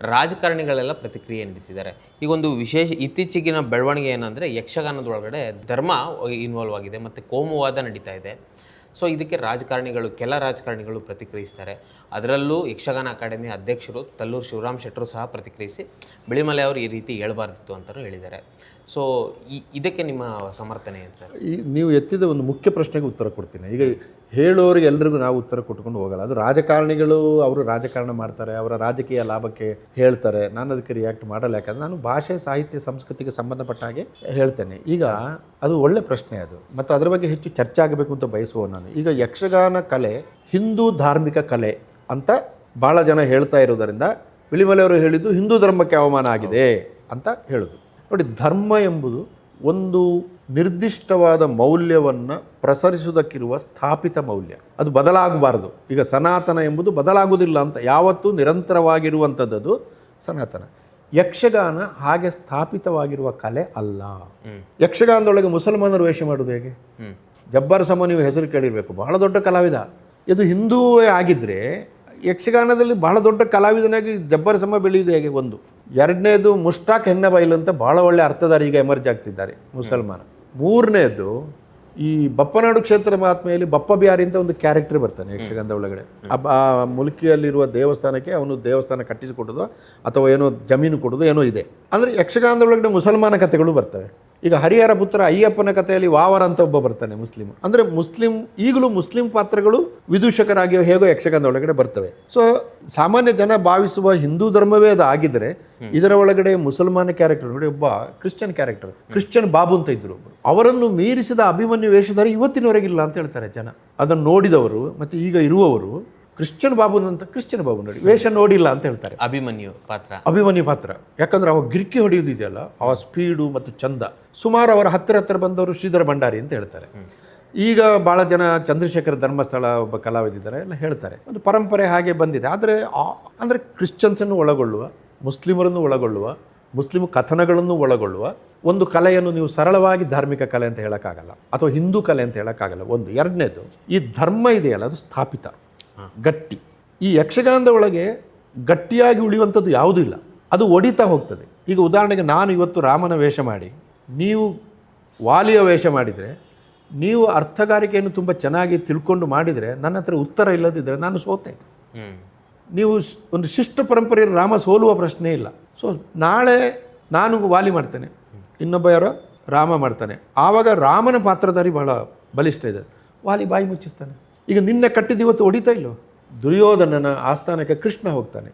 [SPEAKER 2] ರಾಜಕಾರಣಿಗಳೆಲ್ಲ ಪ್ರತಿಕ್ರಿಯೆ ನೀಡುತ್ತಿದ್ದಾರೆ ಈಗ ಒಂದು ವಿಶೇಷ ಇತ್ತೀಚೆಗಿನ ಬೆಳವಣಿಗೆ ಏನಂದರೆ ಯಕ್ಷಗಾನದೊಳಗಡೆ ಧರ್ಮ ಇನ್ವಾಲ್ವ್ ಆಗಿದೆ ಮತ್ತು ಕೋಮುವಾದ ನಡೀತಾ ಇದೆ. ಸೊ ಇದಕ್ಕೆ ರಾಜಕಾರಣಿಗಳು ಕೆಲ ರಾಜಕಾರಣಿಗಳು ಪ್ರತಿಕ್ರಿಯಿಸ್ತಾರೆ. ಅದರಲ್ಲೂ ಯಕ್ಷಗಾನ ಅಕಾಡೆಮಿ ಅಧ್ಯಕ್ಷರು ತಲ್ಲೂರು ಶಿವರಾಮ್ ಶೆಟ್ಟರು ಸಹ ಪ್ರತಿಕ್ರಿಯಿಸಿ ಬಿಳಿಮಲೆ ಅವರು ಈ ರೀತಿ ಹೇಳ್ಬಾರ್ದಿತ್ತು ಅಂತಲೂ ಹೇಳಿದ್ದಾರೆ. ಸೊ ಈ, ಇದಕ್ಕೆ ನಿಮ್ಮ ಸಮರ್ಥನೆ ಏನು ಸರ್?
[SPEAKER 1] ಈ, ನೀವು ಎತ್ತಿದ ಒಂದು ಮುಖ್ಯ ಪ್ರಶ್ನೆಗೆ ಉತ್ತರ ಕೊಡ್ತೀನಿ. ಈಗ ಹೇಳೋರಿಗೆ ಎಲ್ರಿಗೂ ನಾವು ಉತ್ತರ ಕೊಟ್ಕೊಂಡು ಹೋಗಲ್ಲ. ಅದು ರಾಜಕಾರಣಿಗಳು ಅವರು ರಾಜಕಾರಣ ಮಾಡ್ತಾರೆ, ಅವರ ರಾಜಕೀಯ ಲಾಭಕ್ಕೆ ಹೇಳ್ತಾರೆ. ನಾನು ಅದಕ್ಕೆ ರಿಯಾಕ್ಟ್ ಮಾಡಲ್ಲ. ಯಾಕಂದ್ರೆ ನಾನು ಭಾಷೆ, ಸಾಹಿತ್ಯ, ಸಂಸ್ಕೃತಿಗೆ ಸಂಬಂಧಪಟ್ಟ ಹಾಗೆ ಹೇಳ್ತೇನೆ. ಈಗ ಅದು ಒಳ್ಳೆ ಪ್ರಶ್ನೆ ಅದು. ಮತ್ತು ಅದರ ಬಗ್ಗೆ ಹೆಚ್ಚು ಚರ್ಚೆ ಆಗಬೇಕು ಅಂತ ಬಯಸುವ ನಾನು. ಈಗ ಯಕ್ಷಗಾನ ಕಲೆ ಹಿಂದೂ ಧಾರ್ಮಿಕ ಕಲೆ ಅಂತ ಭಾಳ ಜನ ಹೇಳ್ತಾ ಇರೋದರಿಂದ ವಿಳಿಮಲೆಯವರು ಹೇಳಿದ್ದು ಹಿಂದೂ ಧರ್ಮಕ್ಕೆ ಅವಮಾನ ಆಗಿದೆ ಅಂತ ಹೇಳೋದು. ನೋಡಿ ಧರ್ಮ ಎಂಬುದು ಒಂದು ನಿರ್ದಿಷ್ಟವಾದ ಮೌಲ್ಯವನ್ನು ಪ್ರಸರಿಸುವುದಕ್ಕಿರುವ ಸ್ಥಾಪಿತ ಮೌಲ್ಯ. ಅದು ಬದಲಾಗಬಾರದು. ಈಗ ಸನಾತನ ಎಂಬುದು ಬದಲಾಗುವುದಿಲ್ಲ ಅಂತ ಯಾವತ್ತೂ ನಿರಂತರವಾಗಿರುವಂಥದ್ದು ಸನಾತನ. ಯಕ್ಷಗಾನ ಹಾಗೆ ಸ್ಥಾಪಿತವಾಗಿರುವ ಕಲೆ ಅಲ್ಲ. ಯಕ್ಷಗಾನದೊಳಗೆ ಮುಸಲ್ಮಾನರು ವೇಷ ಮಾಡೋದು ಹೇಗೆ? ಜಬ್ಬರ್ ಸಮ ನೀವು ಹೆಸರು ಕೇಳಿರಬೇಕು. ಬಹಳ ದೊಡ್ಡ ಕಲಾವಿದ. ಇದು ಹಿಂದೂವೇ ಆಗಿದ್ದರೆ ಯಕ್ಷಗಾನದಲ್ಲಿ ಬಹಳ ದೊಡ್ಡ ಕಲಾವಿದನಾಗಿ ಜಬ್ಬರ್ ಸಮ ಬೆಳೆಯುವುದು ಹೇಗೆ ಒಂದು? ಎರಡನೇದು ಮುಷ್ಟಾಕ್ ಹೆನ್ನಬೈಲ್ ಅಂತ ಭಾಳ ಒಳ್ಳೆ ಅರ್ಥದಾರಿ ಈಗ ಎಮರ್ಜ್ ಆಗ್ತಿದ್ದಾರೆ ಮುಸಲ್ಮಾನ. ಮೂರನೇದು ಈ ಬಪ್ಪನಾಡು ಕ್ಷೇತ್ರ ಮಹಾತ್ಮೆಯಲ್ಲಿ ಬಪ್ಪ ಬಿಹಾರಿ ಅಂತ ಒಂದು ಕ್ಯಾರೆಕ್ಟರ್ ಬರ್ತಾನೆ ಯಕ್ಷಗಂಧ ಒಳಗಡೆ. ಆ ಮುಲ್ಕಿಯಲ್ಲಿರುವ ದೇವಸ್ಥಾನಕ್ಕೆ ಅವನು ದೇವಸ್ಥಾನ ಕಟ್ಟಿಸಿಕೊಡೋದು ಅಥವಾ ಏನೋ ಜಮೀನು ಕೊಡೋದು ಏನೋ ಇದೆ. ಅಂದರೆ ಯಕ್ಷಗಾನದ ಒಳಗಡೆ ಮುಸಲ್ಮಾನ ಕಥೆಗಳು ಬರ್ತವೆ. ಈಗ ಹರಿಹರ ಪುತ್ರ ಅಯ್ಯಪ್ಪನ ಕಥೆಯಲ್ಲಿ ವಾವರ ಅಂತ ಒಬ್ಬ ಬರ್ತಾನೆ ಮುಸ್ಲಿಂ ಅಂದರೆ ಮುಸ್ಲಿಂ, ಈಗಲೂ ಮುಸ್ಲಿಂ ಪಾತ್ರಗಳು ವಿದೂಷಕರಾಗಿ ಹೇಗೋ ಯಕ್ಷಗಾನದ ಒಳಗಡೆ ಬರ್ತವೆ. ಸೊ ಸಾಮಾನ್ಯ ಜನ ಭಾವಿಸುವ ಹಿಂದೂ ಧರ್ಮವೇ ಅದು ಆಗಿದ್ರೆ ಇದರ ಒಳಗಡೆ ಮುಸಲ್ಮಾನ ಕ್ಯಾರೆಕ್ಟರ್ ನೋಡಿ ಒಬ್ಬ ಕ್ರಿಶ್ಚಿಯನ್ ಕ್ಯಾರೆಕ್ಟರ್ ಕ್ರಿಶ್ಚಿಯನ್ ಬಾಬು ಅಂತ ಇದ್ರು ಒಬ್ಬರು ಅವರನ್ನು ಮೀರಿಸಿದ ಅಭಿಮನ್ಯು ವೇಷಧಾರಿ ಇವತ್ತಿನವರೆಗಿಲ್ಲ ಅಂತ ಹೇಳ್ತಾರೆ ಜನ. ಅದನ್ನು ನೋಡಿದವರು ಮತ್ತು ಈಗ ಇರುವವರು ಕ್ರಿಶ್ಚಿಯನ್ ಬಾಬುನಂತ ಕ್ರಿಶ್ಚಿಯನ್ ಬಾಬು ನೋಡಿ ವೇಷ ನೋಡಿಲ್ಲ ಅಂತ ಹೇಳ್ತಾರೆ.
[SPEAKER 2] ಅಭಿಮನ್ಯು ಪಾತ್ರ.
[SPEAKER 1] ಅಭಿಮನ್ಯು ಪಾತ್ರ. ಯಾಕಂದ್ರೆ ಅವ ಗಿರ್ಕಿ ಹೊಡೆಯುವುದಿದೆಯಲ್ಲ ಅವ ಸ್ಪೀಡು ಮತ್ತು ಚಂದ. ಸುಮಾರು ಅವರ ಹತ್ತಿರ ಹತ್ತಿರ ಬಂದವರು ಶ್ರೀಧರ ಭಂಡಾರಿ ಅಂತ ಹೇಳ್ತಾರೆ. ಈಗ ಭಾಳ ಜನ ಚಂದ್ರಶೇಖರ ಧರ್ಮಸ್ಥಳ ಒಬ್ಬ ಕಲಾವಿದಿದ್ದಾರೆ ಎಲ್ಲ ಹೇಳ್ತಾರೆ. ಒಂದು ಪರಂಪರೆ ಹಾಗೆ ಬಂದಿದೆ. ಆದರೆ ಅಂದರೆ ಕ್ರಿಶ್ಚಿಯನ್ಸನ್ನು ಒಳಗೊಳ್ಳುವ ಮುಸ್ಲಿಮರನ್ನು ಒಳಗೊಳ್ಳುವ ಮುಸ್ಲಿಂ ಕಥನಗಳನ್ನು ಒಳಗೊಳ್ಳುವ ಒಂದು ಕಲೆಯನ್ನು ನೀವು ಸರಳವಾಗಿ ಧಾರ್ಮಿಕ ಕಲೆ ಅಂತ ಹೇಳೋಕ್ಕಾಗಲ್ಲ ಅಥವಾ ಹಿಂದೂ ಕಲೆ ಅಂತ ಹೇಳೋಕ್ಕಾಗಲ್ಲ ಒಂದು ಎರಡನೇದು ಈ ಧರ್ಮ ಇದೆಯಲ್ಲ ಅದು ಸ್ಥಾಪಿತ. ಗಟ್ಟಿ. ಈ ಯಕ್ಷಗಾನದ ಒಳಗೆ ಗಟ್ಟಿಯಾಗಿ ಉಳಿಯುವಂಥದ್ದು ಯಾವುದೂ ಇಲ್ಲ. ಅದು ಒಡಿತಾ ಹೋಗ್ತದೆ. ಈಗ ಉದಾಹರಣೆಗೆ ನಾನು ಇವತ್ತು ರಾಮನ ವೇಷ ಮಾಡಿ ನೀವು ವಾಲಿಯ ವೇಷ ಮಾಡಿದರೆ ನೀವು ಅರ್ಥಗಾರಿಕೆಯನ್ನು ತುಂಬ ಚೆನ್ನಾಗಿ ತಿಳ್ಕೊಂಡು ಮಾಡಿದರೆ ನನ್ನ ಹತ್ರ ಉತ್ತರ ಇಲ್ಲದಿದ್ದರೆ ನಾನು ಸೋತೆ. ನೀವು ಒಂದು ಶಿಷ್ಟ ಪರಂಪರೆಯಲ್ಲಿ ರಾಮ ಸೋಲುವ ಪ್ರಶ್ನೆ ಇಲ್ಲ. ಸೊ ನಾಳೆ ನಾನು ವಾಲಿ ಮಾಡ್ತೇನೆ. ಇನ್ನೊಬ್ಬ ಯಾರೋ ರಾಮ ಮಾಡ್ತಾನೆ. ಆವಾಗ ರಾಮನ ಪಾತ್ರಧಾರಿ ಬಹಳ ಬಲಿಷ್ಠ ಇದೆ ವಾಲಿ ಬಾಯಿ ಮುಚ್ಚಿಸ್ತಾನೆ. ಈಗ ನಿನ್ನೆ ಕಟ್ಟಿದ ಇವತ್ತು ಹೊಡಿತಾ ಇಲ್ಲೋ ದುರ್ಯೋಧನನ ಆಸ್ಥಾನಕ್ಕೆ ಕೃಷ್ಣ ಹೋಗ್ತಾನೆ.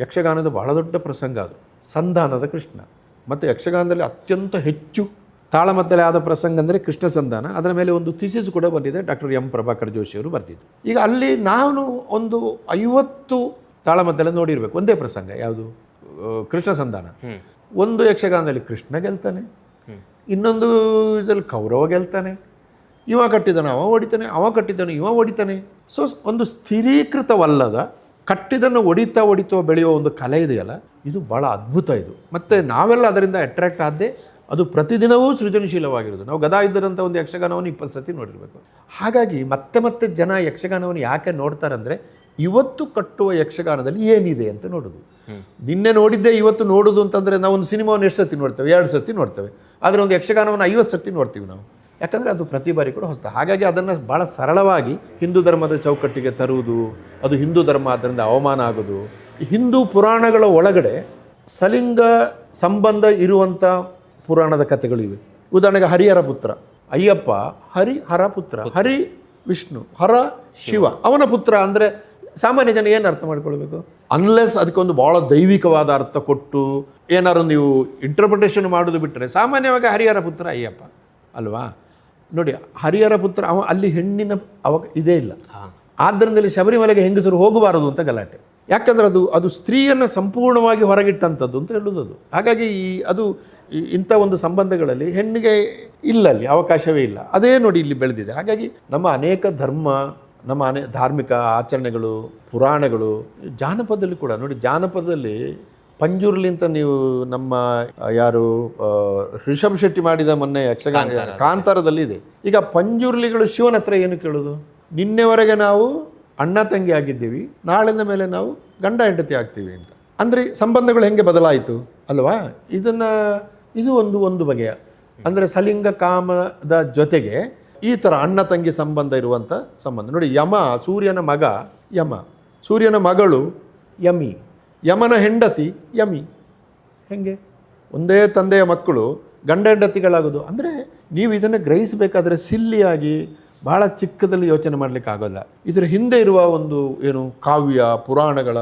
[SPEAKER 1] ಯಕ್ಷಗಾನದ ಬಹಳ ದೊಡ್ಡ ಪ್ರಸಂಗ ಅದು. ಸಂಧಾನದ ಕೃಷ್ಣ. ಮತ್ತು ಯಕ್ಷಗಾನದಲ್ಲಿ ಅತ್ಯಂತ ಹೆಚ್ಚು ತಾಳಮದ್ದಲೆ ಆದ ಪ್ರಸಂಗ ಅಂದರೆ ಕೃಷ್ಣ ಸಂಧಾನ. ಅದರ ಮೇಲೆ ಒಂದು ಥಿಸಿಸ್ ಕೂಡ ಬಂದಿದೆ. ಡಾಕ್ಟರ್ ಎಂ ಪ್ರಭಾಕರ್ ಜೋಶಿಯವರು ಬರೆದಿದ್ದು. ಈಗ ಅಲ್ಲಿ ನಾನು ಒಂದು ಐವತ್ತು ತಾಳಮದ್ದಲೆ ನೋಡಿರಬೇಕು. ಒಂದೇ ಪ್ರಸಂಗ. ಯಾವುದು? ಕೃಷ್ಣ ಸಂಧಾನ. ಒಂದು ಯಕ್ಷಗಾನದಲ್ಲಿ ಕೃಷ್ಣ ಗೆಲ್ತಾನೆ. ಇನ್ನೊಂದು ಇದರಲ್ಲಿ ಕೌರವ ಗೆಲ್ತಾನೆ. ಇವ ಕಟ್ಟಿದನ ಅವ ಹೊಡಿತಾನೆ ಅವ ಕಟ್ಟಿದನು ಇವ ಹೊಡಿತಾನೆ. ಸೊ ಒಂದು ಸ್ಥಿರೀಕೃತವಲ್ಲದ ಕಟ್ಟಿದನ್ನು ಹೊಡಿತಾ ಹೊಡಿತಾ ಬೆಳೆಯುವ ಒಂದು ಕಲೆ ಇದೆಯಲ್ಲ ಇದು ಭಾಳ ಅದ್ಭುತ ಇದು. ಮತ್ತು ನಾವೆಲ್ಲ ಅದರಿಂದ ಅಟ್ರಾಕ್ಟ್ ಆದ್ದೇ ಅದು ಪ್ರತಿದಿನವೂ ಸೃಜನಶೀಲವಾಗಿರೋದು ನಾವು ಗದಾ ಇದ್ದರಂಥ ಒಂದು ಯಕ್ಷಗಾನವನ್ನು ಇಪ್ಪತ್ತು ಸತಿ ನೋಡಿರಬೇಕು. ಹಾಗಾಗಿ ಮತ್ತೆ ಮತ್ತೆ ಜನ ಯಕ್ಷಗಾನವನ್ನು ಯಾಕೆ ನೋಡ್ತಾರಂದರೆ ಇವತ್ತು ಕಟ್ಟುವ ಯಕ್ಷಗಾನದಲ್ಲಿ ಏನಿದೆ ಅಂತ ನೋಡೋದು. ನಿನ್ನೆ ನೋಡಿದ್ದೆ ಇವತ್ತು ನೋಡೋದು ಅಂತಂದರೆ ನಾವು ಒಂದು ಸಿನಿಮಾವನ್ನು ಎಷ್ಟು ಸತಿ ನೋಡ್ತೇವೆ? ಎರಡು ಸತಿ ನೋಡ್ತೇವೆ. ಆದರೆ ಒಂದು ಯಕ್ಷಗಾನವನ್ನು ಐವತ್ತು ಸತಿ ನೋಡ್ತೀವಿ ನಾವು. ಯಾಕಂದರೆ ಅದು ಪ್ರತಿ ಬಾರಿ ಕೂಡ ಹೊಸದು ಹಾಗಾಗಿ ಅದನ್ನು ಭಾಳ ಸರಳವಾಗಿ ಹಿಂದೂ ಧರ್ಮದ ಚೌಕಟ್ಟಿಗೆ ತರುವುದು ಅದು ಹಿಂದೂ ಧರ್ಮ ಅದರಿಂದ ಅವಮಾನ ಆಗೋದು. ಹಿಂದೂ ಪುರಾಣಗಳ ಒಳಗಡೆ ಸಲಿಂಗ ಸಂಬಂಧ ಇರುವಂಥ ಪುರಾಣದ ಕಥೆಗಳಿವೆ ಉದಾಹರಣೆಗೆ ಹರಿಹರ ಪುತ್ರ ಅಯ್ಯಪ್ಪ ಹರಿ ಹರ ಪುತ್ರ ಹರಿ ವಿಷ್ಣು ಹರ ಶಿವ. ಅವನ ಪುತ್ರ ಅಂದರೆ ಸಾಮಾನ್ಯ ಜನ ಏನು ಅರ್ಥ ಮಾಡ್ಕೊಳ್ಬೇಕು? ಅನ್ಲೆಸ್ ಅದಕ್ಕೊಂದು ಭಾಳ ದೈವಿಕವಾದ ಅರ್ಥ ಕೊಟ್ಟು ಏನಾದ್ರು ನೀವು ಇಂಟರ್ಪ್ರಿಟೇಷನ್ ಮಾಡೋದು ಬಿಟ್ಟರೆ ಸಾಮಾನ್ಯವಾಗಿ ಹರಿಹರ ಪುತ್ರ ಅಯ್ಯಪ್ಪ ಅಲ್ವಾ? ನೋಡಿ ಹರಿಹರ ಪುತ್ರ ಅವ ಅಲ್ಲಿ ಹೆಣ್ಣಿನ ಅವ ಇದೇ ಇಲ್ಲ. ಆದ್ದರಿಂದ ಇಲ್ಲಿ ಶಬರಿಮಲೆಗೆ ಹೆಂಗಸರು ಹೋಗಬಾರದು ಅಂತ ಗಲಾಟೆ. ಯಾಕಂದರೆ ಅದು ಅದು ಸ್ತ್ರೀಯನ್ನು ಸಂಪೂರ್ಣವಾಗಿ ಹೊರಗಿಟ್ಟಂಥದ್ದು ಅಂತ ಹೇಳೋದು ಅದು ಹಾಗಾಗಿ ಈ ಅದು ಇಂಥ ಒಂದು ಸಂಬಂಧಗಳಲ್ಲಿ ಹೆಣ್ಣಿಗೆ ಇಲ್ಲ ಅಲ್ಲಿ ಅವಕಾಶವೇ ಇಲ್ಲ. ಅದೇ ನೋಡಿ ಇಲ್ಲಿ ಬೆಳೆದಿದೆ. ಹಾಗಾಗಿ ನಮ್ಮ ಅನೇಕ ಧರ್ಮ ನಮ್ಮ ಅನೇ ಧಾರ್ಮಿಕ ಆಚರಣೆಗಳು ಪುರಾಣಗಳು ಜಾನಪದದಲ್ಲಿ ಕೂಡ ನೋಡಿ ಜಾನಪದದಲ್ಲಿ ಪಂಜುರ್ಲಿಂತ ನೀವು ನಮ್ಮ ಯಾರು ರಿಷಭ್ ರಿಷಬ್ ಶೆಟ್ಟಿ ಮಾಡಿದ ಮೊನ್ನೆ ಯಕ್ಷಗಾನ ಕಾಂತಾರದಲ್ಲಿ. ಇದೆ. ಈಗ ಪಂಜುರ್ಲಿಗಳು ಶಿವನ ಹತ್ರ ಏನು ಕೇಳೋದು? ನಿನ್ನೆವರೆಗೆ ನಾವು ಅಣ್ಣ ತಂಗಿ ಆಗಿದ್ದೀವಿ ನಾಳಿನ ಮೇಲೆ ನಾವು ಗಂಡ ಹೆಂಡತಿ ಆಗ್ತೀವಿ ಅಂತ. ಅಂದರೆ ಸಂಬಂಧಗಳು ಹೆಂಗೆ ಬದಲಾಯಿತು ಅಲ್ವಾ? ಇದನ್ನ ಇದು ಒಂದು ಒಂದು ಬಗೆಯ. ಅಂದರೆ ಸಲಿಂಗ ಕಾಮದ ಜೊತೆಗೆ ಈ ಥರ ಅಣ್ಣ ತಂಗಿ ಸಂಬಂಧ ಇರುವಂಥ ಸಂಬಂಧ. ನೋಡಿ ಯಮ ಸೂರ್ಯನ ಮಗ ಯಮ. ಸೂರ್ಯನ ಮಗಳು ಯಮಿ. ಯಮನ ಹೆಂಡತಿ ಯಮಿ. ಹೆಂಗೆ? ಒಂದೇ ತಂದೆಯ ಮಕ್ಕಳು ಗಂಡ ಹೆಂಡತಿಗಳಾಗೋದು. ಅಂದರೆ ನೀವು ಇದನ್ನು ಗ್ರಹಿಸಬೇಕಾದ್ರೆ ಸಿಲ್ಲಿಯಾಗಿ ಭಾಳ ಚಿಕ್ಕದಲ್ಲಿ ಯೋಚನೆ ಮಾಡಲಿಕ್ಕೆ ಆಗೋಲ್ಲ. ಇದರ ಹಿಂದೆ ಇರುವ ಒಂದು ಏನು ಕಾವ್ಯ ಪುರಾಣಗಳ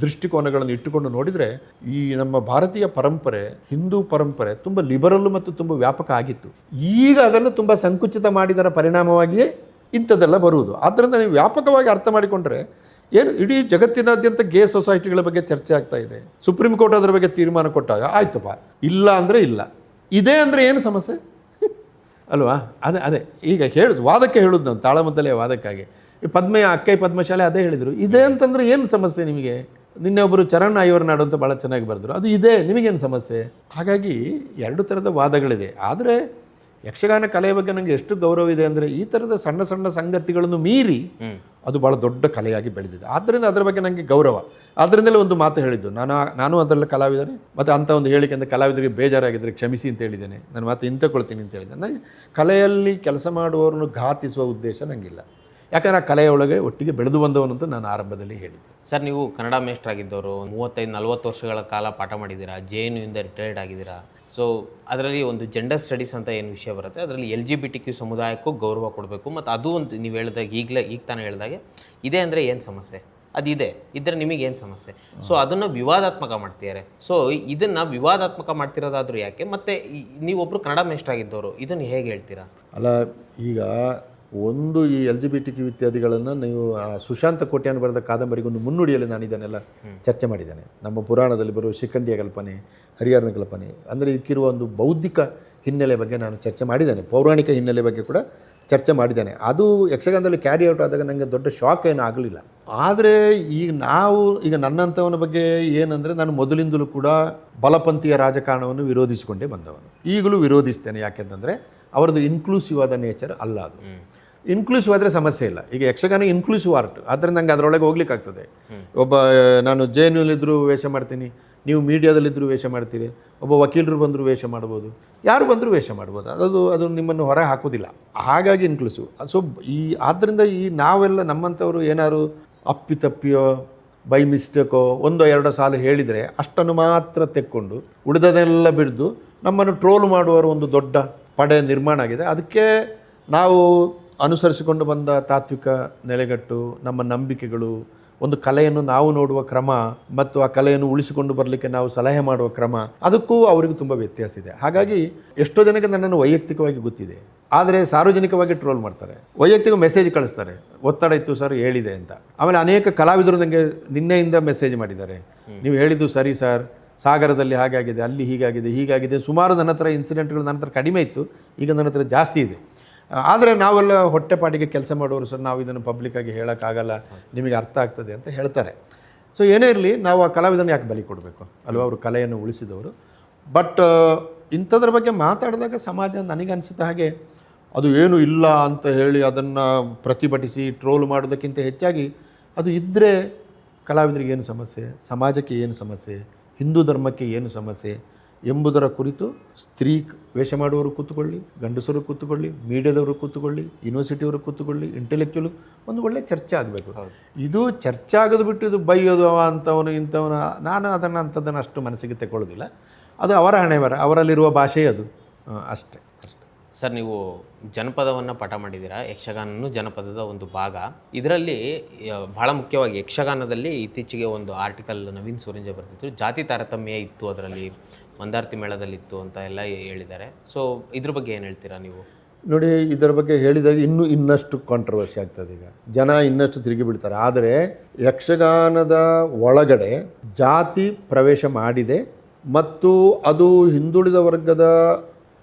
[SPEAKER 1] ದೃಷ್ಟಿಕೋನಗಳನ್ನು ಇಟ್ಟುಕೊಂಡು ನೋಡಿದರೆ ಈ ನಮ್ಮ ಭಾರತೀಯ ಪರಂಪರೆ ಹಿಂದೂ ಪರಂಪರೆ ತುಂಬ ಲಿಬರಲ್ ಮತ್ತು ತುಂಬ ವ್ಯಾಪಕ ಆಗಿತ್ತು. ಈಗ ಅದನ್ನು ತುಂಬ ಸಂಕುಚಿತ ಮಾಡಿದರ ಪರಿಣಾಮವಾಗಿಯೇ ಇಂಥದ್ದೆಲ್ಲ ಬರುವುದು. ಆದ್ದರಿಂದ ನೀವು ವ್ಯಾಪಕವಾಗಿ ಅರ್ಥ ಮಾಡಿಕೊಂಡ್ರೆ ಏನು ಇಡೀ ಜಗತ್ತಿನಾದ್ಯಂತ ಗೇ ಸೊಸೈಟಿಗಳ ಬಗ್ಗೆ ಚರ್ಚೆ ಆಗ್ತಾ ಇದೆ. ಸುಪ್ರೀಂ ಕೋರ್ಟ್ ಅದರ ಬಗ್ಗೆ ತೀರ್ಮಾನ ಕೊಟ್ಟಾಗ ಆಯ್ತಪ್ಪ ಇಲ್ಲ ಅಂದರೆ ಇಲ್ಲ. ಇದೇ ಅಂದರೆ ಏನು ಸಮಸ್ಯೆ? ಅಲ್ವಾ? ಅದೇ ಅದೇ. ಈಗ ಹೇಳುದು ವಾದಕ್ಕೆ ಹೇಳುದು ನಾನು ತಾಳಮದ್ದಲೇ ವಾದಕ್ಕಾಗಿ. ಈ ಪದ್ಮೆಯ ಅಕ್ಕೈ ಪದ್ಮಶಾಲೆ ಅದೇ ಹೇಳಿದರು. ಇದೇ ಅಂತಂದ್ರೆ ಏನು ಸಮಸ್ಯೆ ನಿಮಗೆ? ನಿನ್ನೆ ಒಬ್ಬರು ಚರಣ್ ಅಯ್ಯವರ ನಾಡು ಅಂತ ಭಾಳ ಚೆನ್ನಾಗಿ ಬರೆದ್ರು. ಅದು ಇದೆ ನಿಮಗೇನು ಸಮಸ್ಯೆ? ಹಾಗಾಗಿ ಎರಡು ಥರದ ವಾದಗಳಿದೆ. ಆದರೆ ಯಕ್ಷಗಾನ ಕಲೆಯ ಬಗ್ಗೆ ನನಗೆ ಎಷ್ಟು ಗೌರವ ಇದೆ ಅಂದರೆ ಈ ಥರದ ಸಣ್ಣ ಸಣ್ಣ ಸಂಗತಿಗಳನ್ನು ಮೀರಿ ಅದು ಭಾಳ ದೊಡ್ಡ ಕಲೆಯಾಗಿ ಬೆಳೆದಿದೆ. ಆದ್ದರಿಂದ ಅದರ ಬಗ್ಗೆ ನನಗೆ ಗೌರವ. ಅದರಿಂದಲೇ ಒಂದು ಮಾತು ಹೇಳಿದ್ದು. ನಾನು ನಾನು ಅದರಲ್ಲಿ ಕಲಾವಿದನೇ. ಮತ್ತು ಅಂಥ ಒಂದು ಹೇಳಿಕೆಯಿಂದ ಕಲಾವಿದರಿಗೆ ಬೇಜಾರಾಗಿದ್ದರೆ ಕ್ಷಮಿಸಿ ಅಂತ ಹೇಳಿದ್ದೇನೆ. ನಾನು ಮಾತು ಇಂತಕೊಳ್ತೀನಿ ಅಂತ ಹೇಳಿದೆ ನನಗೆ ಕಲೆಯಲ್ಲಿ ಕೆಲಸ ಮಾಡುವವರನ್ನು ಘಾತಿಸುವ ಉದ್ದೇಶ ನನಗಿಲ್ಲ ಯಾಕಂದರೆ ಆ ಕಲೆಯೊಳಗೆ ಒಟ್ಟಿಗೆ ಬೆಳೆದು ಬಂದವನು ಅಂತ ನಾನು ಆರಂಭದಲ್ಲಿ ಹೇಳಿದ್ದೆ.
[SPEAKER 2] ಸರ್ ನೀವು ಕನ್ನಡ ಮೇಷ್ಟ್ರಾಗಿದ್ದವರು ಮೂವತ್ತೈದು ನಲವತ್ತು ವರ್ಷಗಳ ಕಾಲ ಪಾಠ ಮಾಡಿದ್ದೀರಾ? ಜೆ ಎನ್ ರಿಟೈರ್ಡ್ ಆಗಿದ್ದೀರಾ? ಸೊ ಅದರಲ್ಲಿ ಒಂದು ಜೆಂಡರ್ ಸ್ಟಡೀಸ್ ಅಂತ ಏನು ವಿಷಯ ಬರುತ್ತೆ? ಅದರಲ್ಲಿ L G B T Q ಸಮುದಾಯಕ್ಕೂ ಗೌರವ ಕೊಡಬೇಕು. ಮತ್ತು ಅದು ಒಂದು ನೀವು ಹೇಳಿದಾಗ ಈಗಲೇ, ಈಗ ತಾನೇ ಹೇಳಿದಾಗೆ, ಇದೆ ಅಂದರೆ ಏನು ಸಮಸ್ಯೆ? ಅದಿದೆ ಇದ್ರೆ ನಿಮಗೆ ಏನು ಸಮಸ್ಯೆ? ಸೊ ಅದನ್ನು ವಿವಾದಾತ್ಮಕ ಮಾಡ್ತಿದ್ದಾರೆ. ಸೊ ಇದನ್ನು ವಿವಾದಾತ್ಮಕ ಮಾಡ್ತಿರೋದಾದರೂ ಯಾಕೆ? ಮತ್ತು ನೀವೊಬ್ಬರು ಕನ್ನಡ ಮೇಷ್ಟ್ರಾಗಿದ್ದವರು ಇದನ್ನು ಹೇಗೆ ಹೇಳ್ತೀರಾ?
[SPEAKER 1] ಅಲ್ಲ, ಈಗ ಒಂದು ಈ L G B T Q ಇತ್ಯಾದಿಗಳನ್ನು ನೀವು ಸುಶಾಂತ ಕೋಟ್ಯಾನ್ ಬರೆದ ಕಾದಂಬರಿಗೊಂದು ಮುನ್ನುಡಿಯಲ್ಲಿ ನಾನು ಇದನ್ನೆಲ್ಲ ಚರ್ಚೆ ಮಾಡಿದ್ದೇನೆ. ನಮ್ಮ ಪುರಾಣದಲ್ಲಿ ಬರುವ ಶಿಖಂಡಿಯ ಕಲ್ಪನೆ ಹರಿಹರನ ಕಲ್ಪನೆ ಅಂದರೆ ಇದಕ್ಕಿರುವ ಒಂದು ಬೌದ್ಧಿಕ ಹಿನ್ನೆಲೆ ಬಗ್ಗೆ ನಾನು ಚರ್ಚೆ ಮಾಡಿದ್ದೇನೆ. ಪೌರಾಣಿಕ ಹಿನ್ನೆಲೆ ಬಗ್ಗೆ ಕೂಡ ಚರ್ಚೆ ಮಾಡಿದ್ದೇನೆ. ಅದು ಯಕ್ಷಗಾನದಲ್ಲಿ ಕ್ಯಾರಿ ಔಟ್ ಆದಾಗ ನನಗೆ ದೊಡ್ಡ ಶಾಕ್ ಏನೂ ಆಗಲಿಲ್ಲ. ಆದರೆ ಈಗ ನಾವು ಈಗ ನನ್ನಂಥವನ ಬಗ್ಗೆ ಏನಂದರೆ ನಾನು ಮೊದಲಿಂದಲೂ ಕೂಡ ಬಲಪಂಥೀಯ ರಾಜಕಾರಣವನ್ನು ವಿರೋಧಿಸಿಕೊಂಡೇ ಬಂದವನು. ಈಗಲೂ ವಿರೋಧಿಸ್ತೇನೆ. ಯಾಕೆಂತಂದರೆ ಅವರದ್ದು ಇನ್ಕ್ಲೂಸಿವ್ ಆದ ನೇಚರ್ ಅಲ್ಲ ಅದು. ಇನ್ಕ್ಲೂಸಿವ್ ಆದರೆ ಸಮಸ್ಯೆ ಇಲ್ಲ. ಈಗ ಯಕ್ಷಗಾನ ಇನ್ಕ್ಲೂಸಿವ್ ಆರ್ಟ್ ಆದ್ದರಿಂದ ನಂಗೆ ಅದರೊಳಗೆ ಹೋಗ್ಲಿಕ್ಕಾಗ್ತದೆ ಒಬ್ಬ ನಾನು ಜೆ ಎನ್ನಲ್ಲಿದ್ದರೂ ವೇಷ ಮಾಡ್ತೀನಿ. ನೀವು ಮೀಡಿಯಾದಲ್ಲಿದ್ದರೂ ವೇಷ ಮಾಡ್ತೀರಿ. ಒಬ್ಬ ವಕೀಲರು ಬಂದರೂ ವೇಷ ಮಾಡ್ಬೋದು. ಯಾರು ಬಂದರೂ ವೇಷ ಮಾಡ್ಬೋದು. ಅದು ಅದು ನಿಮ್ಮನ್ನು ಹೊರ ಹಾಕೋದಿಲ್ಲ. ಹಾಗಾಗಿ ಇನ್ಕ್ಲೂಸಿವ್ ಸೊ ಈ ಆದ್ದರಿಂದ ಈ ನಾವೆಲ್ಲ ನಮ್ಮಂಥವರು ಏನಾದ್ರು ಅಪ್ಪಿತಪ್ಪಿಯೋ ಬೈ ಮಿಸ್ಟೇಕೋ ಒಂದೋ ಎರಡೋ ಸಾಲು ಹೇಳಿದರೆ ಅಷ್ಟನ್ನು ಮಾತ್ರ ತೆಕ್ಕೊಂಡು ಉಳಿದದೆಲ್ಲ ಬಿಡ್ದು ನಮ್ಮನ್ನು ಟ್ರೋಲ್ ಮಾಡುವವರು ಒಂದು ದೊಡ್ಡ ಪಡೆ ನಿರ್ಮಾಣ ಆಗಿದೆ. ಅದಕ್ಕೆ ನಾವು ಅನುಸರಿಸಿಕೊಂಡು ಬಂದ ತಾತ್ವಿಕ ನೆಲೆಗಟ್ಟು, ನಮ್ಮ ನಂಬಿಕೆಗಳು, ಒಂದು ಕಲೆಯನ್ನು ನಾವು ನೋಡುವ ಕ್ರಮ ಮತ್ತು ಆ ಕಲೆಯನ್ನು ಉಳಿಸಿಕೊಂಡು ಬರಲಿಕ್ಕೆ ನಾವು ಸಲಹೆ ಮಾಡುವ ಕ್ರಮ, ಅದಕ್ಕೂ ಅವರಿಗೂ ತುಂಬ ವ್ಯತ್ಯಾಸ ಇದೆ. ಹಾಗಾಗಿ ಎಷ್ಟೋ ಜನಕ್ಕೆ ನನ್ನನ್ನು ವೈಯಕ್ತಿಕವಾಗಿ ಗೊತ್ತಿದೆ. ಆದರೆ ಸಾರ್ವಜನಿಕವಾಗಿ ಟ್ರೋಲ್ ಮಾಡ್ತಾರೆ. ವೈಯಕ್ತಿಕ ಮೆಸೇಜ್ ಕಳಿಸ್ತಾರೆ. ಒತ್ತಡ ಇತ್ತು ಸರ್ ಹೇಳಿದೆ ಅಂತ. ಆಮೇಲೆ ಅನೇಕ ಕಲಾವಿದರು ನನಗೆ ನಿನ್ನೆಯಿಂದ ಮೆಸೇಜ್ ಮಾಡಿದ್ದಾರೆ. ನೀವು ಹೇಳಿದ್ದು ಸರಿ ಸರ್ ಸಾಗರದಲ್ಲಿ ಹಾಗಾಗಿದೆ, ಅಲ್ಲಿ ಹೀಗಾಗಿದೆ ಹೀಗಾಗಿದೆ. ಸುಮಾರು ನನ್ನ ಹತ್ರ ಇನ್ಸಿಡೆಂಟ್ಗಳು ನನ್ನ ಹತ್ರ ಕಡಿಮೆ ಇತ್ತು. ಈಗ ನನ್ನ ಹತ್ರ ಜಾಸ್ತಿ ಇದೆ. ಆದರೆ ನಾವೆಲ್ಲ ಹೊಟ್ಟೆಪಾಟಿಗೆ ಕೆಲಸ ಮಾಡೋರು ಸರ್ ನಾವು ಇದನ್ನು ಪಬ್ಲಿಕ್ಕಾಗಿ ಹೇಳೋಕ್ಕಾಗಲ್ಲ, ನಿಮಗೆ ಅರ್ಥ ಆಗ್ತದೆ ಅಂತ ಹೇಳ್ತಾರೆ. ಸೊ ಏನೇ ಇರಲಿ, ನಾವು ಆ ಕಲಾವಿದನ ಯಾಕೆ ಬಲಿ ಕೊಡಬೇಕು? ಅಲ್ವಾ? ಅವರು ಕಲೆಯನ್ನು ಉಳಿಸಿದವರು. ಬಟ್ ಇಂಥದ್ರ ಬಗ್ಗೆ ಮಾತಾಡಿದಾಗ ಸಮಾಜ ನನಗೆ ಅನಿಸುತ್ತೆ ಹಾಗೆ, ಅದು ಏನು ಇಲ್ಲ ಅಂತ ಹೇಳಿ ಅದನ್ನು ಪ್ರತಿಭಟಿಸಿ ಟ್ರೋಲ್ ಮಾಡೋದಕ್ಕಿಂತ ಹೆಚ್ಚಾಗಿ, ಅದು ಇದ್ದರೆ ಕಲಾವಿದರಿಗೆ ಏನು ಸಮಸ್ಯೆ? ಸಮಾಜಕ್ಕೆ ಏನು ಸಮಸ್ಯೆ? ಹಿಂದೂ ಧರ್ಮಕ್ಕೆ ಏನು ಸಮಸ್ಯೆ? ಎಂಬುದರ ಕುರಿತು ಸ್ತ್ರೀ ವೇಷ ಮಾಡುವವರು ಕೂತ್ಕೊಳ್ಳಿ ಗಂಡಸರು ಕೂತ್ಕೊಳ್ಳಿ ಮೀಡಿಯಾದವರು ಕೂತ್ಕೊಳ್ಳಿ ಯೂನಿವರ್ಸಿಟಿಯವರು ಕೂತ್ಕೊಳ್ಳಿ ಇಂಟೆಲೆಕ್ಚುಯಲ್ ಒಂದು ಒಳ್ಳೆ ಚರ್ಚೆ ಆಗಬೇಕು. ಇದು ಚರ್ಚೆ ಆಗೋದು ಬಿಟ್ಟು ಇದು ಬೈಯೋದು ಅವ ಅಂಥವನು ಇಂಥವನು ನಾನು ಅದನ್ನು ಅಂಥದ್ದನ್ನು ಅಷ್ಟು ಮನಸ್ಸಿಗೆ ತಗೊಳ್ಳೋದಿಲ್ಲ. ಅದು ಅವರ ಹಣೆ ಬರ ಅವರಲ್ಲಿರುವ ಭಾಷೆ ಅದು. ಅಷ್ಟೇ ಅಷ್ಟೇ.
[SPEAKER 2] ಸರ್ ನೀವು ಜನಪದವನ್ನು ಪಾಠ ಮಾಡಿದ್ದೀರಾ? ಯಕ್ಷಗಾನನು ಜನಪದದ ಒಂದು ಭಾಗ. ಇದರಲ್ಲಿ ಬಹಳ ಮುಖ್ಯವಾಗಿ ಯಕ್ಷಗಾನದಲ್ಲಿ ಇತ್ತೀಚೆಗೆ ಒಂದು ಆರ್ಟಿಕಲ್ ನವೀನ್ ಸೂರಂಜ ಬರ್ತಿತ್ತು. ಜಾತಿ ತಾರತಮ್ಯ ಇತ್ತು ಅದರಲ್ಲಿ. ಮಂದಾರ್ತಿ ಮೇಳದಲ್ಲಿತ್ತು ಅಂತ ಎಲ್ಲ ಹೇಳಿದ್ದಾರೆ. ಸೊ ಇದ್ರ ಬಗ್ಗೆ ಏನು ಹೇಳ್ತೀರಾ ನೀವು?
[SPEAKER 1] ನೋಡಿ, ಇದರ ಬಗ್ಗೆ ಹೇಳಿದಾಗ ಇನ್ನೂ ಇನ್ನಷ್ಟು ಕಾಂಟ್ರವರ್ಸಿ ಆಗ್ತದೆ ಈಗ. ಜನ ಇನ್ನಷ್ಟು ತಿರುಗಿ ಬಿಡ್ತಾರೆ ಆದರೆ, ಯಕ್ಷಗಾನದ ಒಳಗಡೆ ಜಾತಿ ಪ್ರವೇಶ ಮಾಡಿದೆ ಮತ್ತು ಅದು ಹಿಂದುಳಿದ ವರ್ಗದ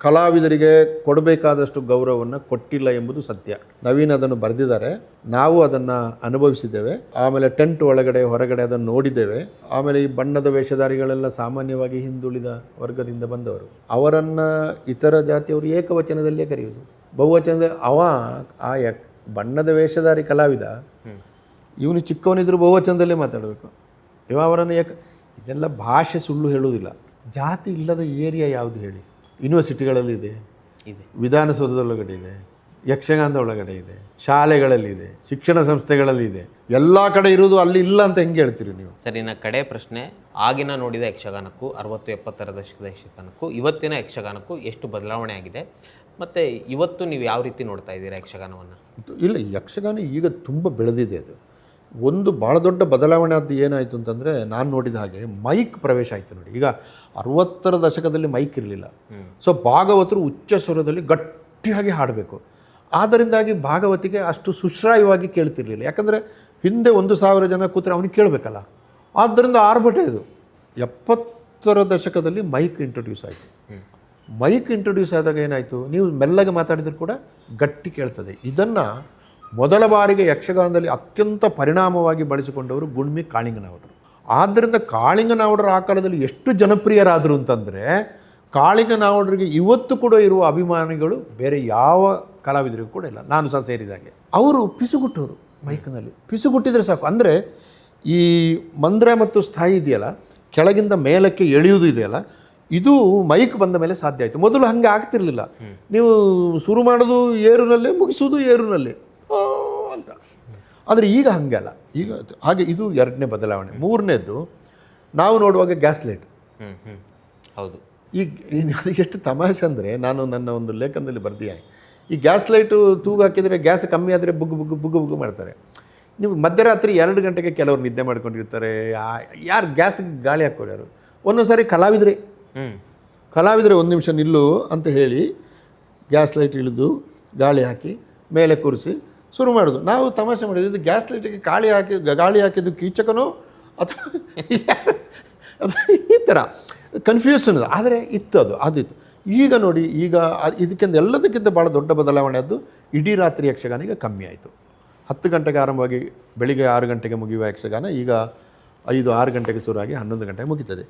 [SPEAKER 1] ಕಲಾವಿದರಿಗೆ ಕೊಡಬೇಕಾದಷ್ಟು ಗೌರವವನ್ನು ಕೊಟ್ಟಿಲ್ಲ ಎಂಬುದು ಸತ್ಯ. ನವೀನ್ ಅದನ್ನು ಬರೆದಿದ್ದಾರೆ. ನಾವು ಅದನ್ನು ಅನುಭವಿಸಿದ್ದೇವೆ. ಆಮೇಲೆ ಟೆಂಟ್ ಒಳಗಡೆ, ಹೊರಗಡೆ ಅದನ್ನು ನೋಡಿದ್ದೇವೆ. ಆಮೇಲೆ ಈ ಬಣ್ಣದ ವೇಷಧಾರಿಗಳೆಲ್ಲ ಸಾಮಾನ್ಯವಾಗಿ ಹಿಂದುಳಿದ ವರ್ಗದಿಂದ ಬಂದವರು. ಅವರನ್ನು ಇತರ ಜಾತಿಯವರು ಏಕವಚನದಲ್ಲೇ ಕರೆಯುವುದು. ಬಹುವಚನದಲ್ಲಿ ಅವ ಆ ಬಣ್ಣದ ವೇಷಧಾರಿ ಕಲಾವಿದ, ಇವನು ಚಿಕ್ಕವನಿದ್ರು ಬಹುವಚನದಲ್ಲೇ ಮಾತಾಡಬೇಕು. ಇವ ಅವರನ್ನು ಯಾಕೆ ಇದೆಲ್ಲ ಭಾಷೆ ಸುಳ್ಳು ಹೇಳುವುದಿಲ್ಲ. ಜಾತಿ ಇಲ್ಲದ ಏರಿಯಾ ಯಾವುದು ಹೇಳಿ? ಯೂನಿವರ್ಸಿಟಿಗಳಲ್ಲಿ ಇದೆ.
[SPEAKER 2] ವಿಧಾನಸೌಧದ
[SPEAKER 1] ಒಳಗಡೆ ಇದೆ. ಯಕ್ಷಗಾನದ ಒಳಗಡೆ ಇದೆ. ಶಾಲೆಗಳಲ್ಲಿದೆ ಶಿಕ್ಷಣ ಸಂಸ್ಥೆಗಳಲ್ಲಿ ಇದೆ. ಎಲ್ಲ ಕಡೆ ಇರೋದು ಅಲ್ಲಿ ಇಲ್ಲ ಅಂತ ಹೆಂಗೆ ಹೇಳ್ತೀರಿ ನೀವು?
[SPEAKER 2] ಸರಿ ನಾ ಕಡೆ ಪ್ರಶ್ನೆ ಆಗಿನ ನೋಡಿದ ಯಕ್ಷಗಾನಕ್ಕೂ ಅರವತ್ತು ಎಪ್ಪತ್ತರ ದಶಕದ ಯಕ್ಷಗಾನಕ್ಕೂ ಇವತ್ತಿನ ಯಕ್ಷಗಾನಕ್ಕೂ ಎಷ್ಟು ಬದಲಾವಣೆ ಆಗಿದೆ? ಮತ್ತು ಇವತ್ತು ನೀವು ಯಾವ ರೀತಿ ನೋಡ್ತಾ ಇದ್ದೀರಾ ಯಕ್ಷಗಾನವನ್ನು?
[SPEAKER 1] ಇಲ್ಲ ಯಕ್ಷಗಾನ ಈಗ ತುಂಬ ಬೆಳೆದಿದೆ ಅದು. ಒಂದು ಭಾಳ ದೊಡ್ಡ ಬದಲಾವಣೆ ಅದು ಏನಾಯಿತು ಅಂತಂದರೆ ನಾನು ನೋಡಿದ ಹಾಗೆ ಮೈಕ್ ಪ್ರವೇಶ ಆಯಿತು ನೋಡಿ. ಈಗ ಅರವತ್ತರ ದಶಕದಲ್ಲಿ ಮೈಕ್ ಇರಲಿಲ್ಲ. ಸೊ ಭಾಗವತರು ಉಚ್ಚ ಸ್ವರದಲ್ಲಿ ಗಟ್ಟಿಯಾಗಿ ಹಾಡಬೇಕು. ಆದ್ದರಿಂದಾಗಿ ಭಾಗವತಿಗೆ ಅಷ್ಟು ಸುಶ್ರಾಯವಾಗಿ ಕೇಳ್ತಿರ್ಲಿಲ್ಲ. ಯಾಕಂದರೆ ಹಿಂದೆ ಒಂದು ಸಾವಿರ ಜನ ಕೂತ್ರೆ ಅವನಿಗೆ ಕೇಳಬೇಕಲ್ಲ. ಆದ್ದರಿಂದ ಆರ್ಭಟ ಇದು. ಎಪ್ಪತ್ತರ ದಶಕದಲ್ಲಿ ಮೈಕ್ ಇಂಟ್ರೊಡ್ಯೂಸ್ ಆಯಿತು. ಮೈಕ್ ಇಂಟ್ರೊಡ್ಯೂಸ್ ಆದಾಗ ಏನಾಯಿತು? ನೀವು ಮೆಲ್ಲಗೆ ಮಾತಾಡಿದರೂ ಕೂಡ ಗಟ್ಟಿ ಕೇಳ್ತದೆ. ಇದನ್ನು ಮೊದಲ ಬಾರಿಗೆ ಯಕ್ಷಗಾನದಲ್ಲಿ ಅತ್ಯಂತ ಪರಿಣಾಮವಾಗಿ ಬಳಸಿಕೊಂಡವರು ಗುಣ್ಮಿ ಕಾಳಿಂಗನವರು. ಆದ್ದರಿಂದ ಕಾಳಿಂಗನವಡರ ಆ ಕಾಲದಲ್ಲಿ ಎಷ್ಟು ಜನಪ್ರಿಯರಾದರು ಅಂತಂದರೆ ಕಾಳಿಂಗನವಡರಿಗೆ ಇವತ್ತು ಕೂಡ ಇರುವ ಅಭಿಮಾನಿಗಳು ಬೇರೆ ಯಾವ ಕಲಾವಿದರಿಗೂ ಕೂಡ ಇಲ್ಲ. ನಾನು ಸಹ ಸೇರಿದಾಗೆ ಅವರು ಪಿಸುಗುಟ್ಟವರು ಮೈಕ್ನಲ್ಲಿ. ಪಿಸುಗುಟ್ಟಿದರೆ ಸಾಕು. ಅಂದರೆ ಈ ಮಂದ್ರ ಮತ್ತು ಸ್ಥಾಯಿ ಇದೆಯಲ್ಲ ಕೆಳಗಿಂದ ಮೇಲಕ್ಕೆ ಎಳೆಯುವುದು ಇದೆಯಲ್ಲ ಇದು ಮೈಕ್ ಬಂದ ಮೇಲೆ ಸಾಧ್ಯ ಆಯಿತು. ಮೊದಲು ಹಾಗೆ ಆಗ್ತಿರಲಿಲ್ಲ. ನೀವು ಶುರು ಮಾಡೋದು ಏರುನಲ್ಲೇ ಮುಗಿಸೋದು ಏರುನಲ್ಲೇ. ಅಂತ. ಆದರೆ ಈಗ ಹಾಗೆ ಅಲ್ಲ. ಈಗ ಹಾಗೆ ಇದು ಎರಡನೇ ಬದಲಾವಣೆ. ಮೂರನೇದು ನಾವು ನೋಡುವಾಗ ಗ್ಯಾಸ್ ಲೈಟ್.
[SPEAKER 2] ಹ್ಞೂ ಹ್ಞೂ ಹೌದು.
[SPEAKER 1] ಈಗ ಅದು ಎಷ್ಟು ತಮಾಷೆ ಅಂದರೆ ನಾನು ನನ್ನ ಒಂದು ಲೇಖನದಲ್ಲಿ ಬರ್ದಿಯಾ ಈ ಗ್ಯಾಸ್ ಲೈಟು ತೂಗು ಹಾಕಿದರೆ ಗ್ಯಾಸ್ ಕಮ್ಮಿ ಆದರೆ ಬುಗ್ಗು ಬುಗ್ಗು ಬುಗ್ಗು ಬುಗ್ಗು ಮಾಡ್ತಾರೆ. ನೀವು ಮಧ್ಯರಾತ್ರಿ ಎರಡು ಗಂಟೆಗೆ ಕೆಲವರು ನಿದ್ದೆ ಮಾಡ್ಕೊಂಡಿರ್ತಾರೆ. ಯಾರು ಗ್ಯಾಸ್ಗೆ ಗಾಳಿ ಹಾಕೋರು ಯಾರು? ಒಂದೊಂದು ಸಾರಿ ಕಲಾವಿದ್ರೆ.
[SPEAKER 2] ಹ್ಞೂ
[SPEAKER 1] ಕಲಾವಿದರೆ ಒಂದು ನಿಮಿಷ ನಿಲ್ಲು ಅಂತ ಹೇಳಿ ಗ್ಯಾಸ್ ಲೈಟ್ ಇಳಿದು ಗಾಳಿ ಹಾಕಿ ಮೇಲೆ ಕೂರಿಸಿ ಶುರು ಮಾಡೋದು. ನಾವು ತಮಾಷೆ ಮಾಡಿದ್ವಿ. ಇದು ಗ್ಯಾಸ್ ಲೈಟಿಗೆ ಗಾಳಿ ಹಾಕಿ ಗಾಳಿ ಹಾಕಿದ್ದು ಕೀಚಕನೋ ಅಥವಾ [laughs] ಈ ಥರ ಕನ್ಫ್ಯೂಷನ್ ಆದರೆ ಇತ್ತು ಅದು ಅದಿತ್ತು ಈಗ ನೋಡಿ, ಈಗ ಇದಕ್ಕಿಂತ ಎಲ್ಲದಕ್ಕಿಂತ ಭಾಳ ದೊಡ್ಡ ಬದಲಾವಣೆ ಅದು ಇಡೀ ರಾತ್ರಿ ಯಕ್ಷಗಾನ ಈಗ ಕಮ್ಮಿ ಆಯಿತು. ಹತ್ತು ಗಂಟೆಗೆ ಆರಂಭವಾಗಿ ಬೆಳಿಗ್ಗೆ ಆರು ಗಂಟೆಗೆ ಮುಗಿಯುವ ಯಕ್ಷಗಾನ ಈಗ ಐದು, ಆರು ಗಂಟೆಗೆ ಶುರುವಾಗಿ ಹನ್ನೊಂದು ಗಂಟೆಗೆ ಮುಗೀತದೆ.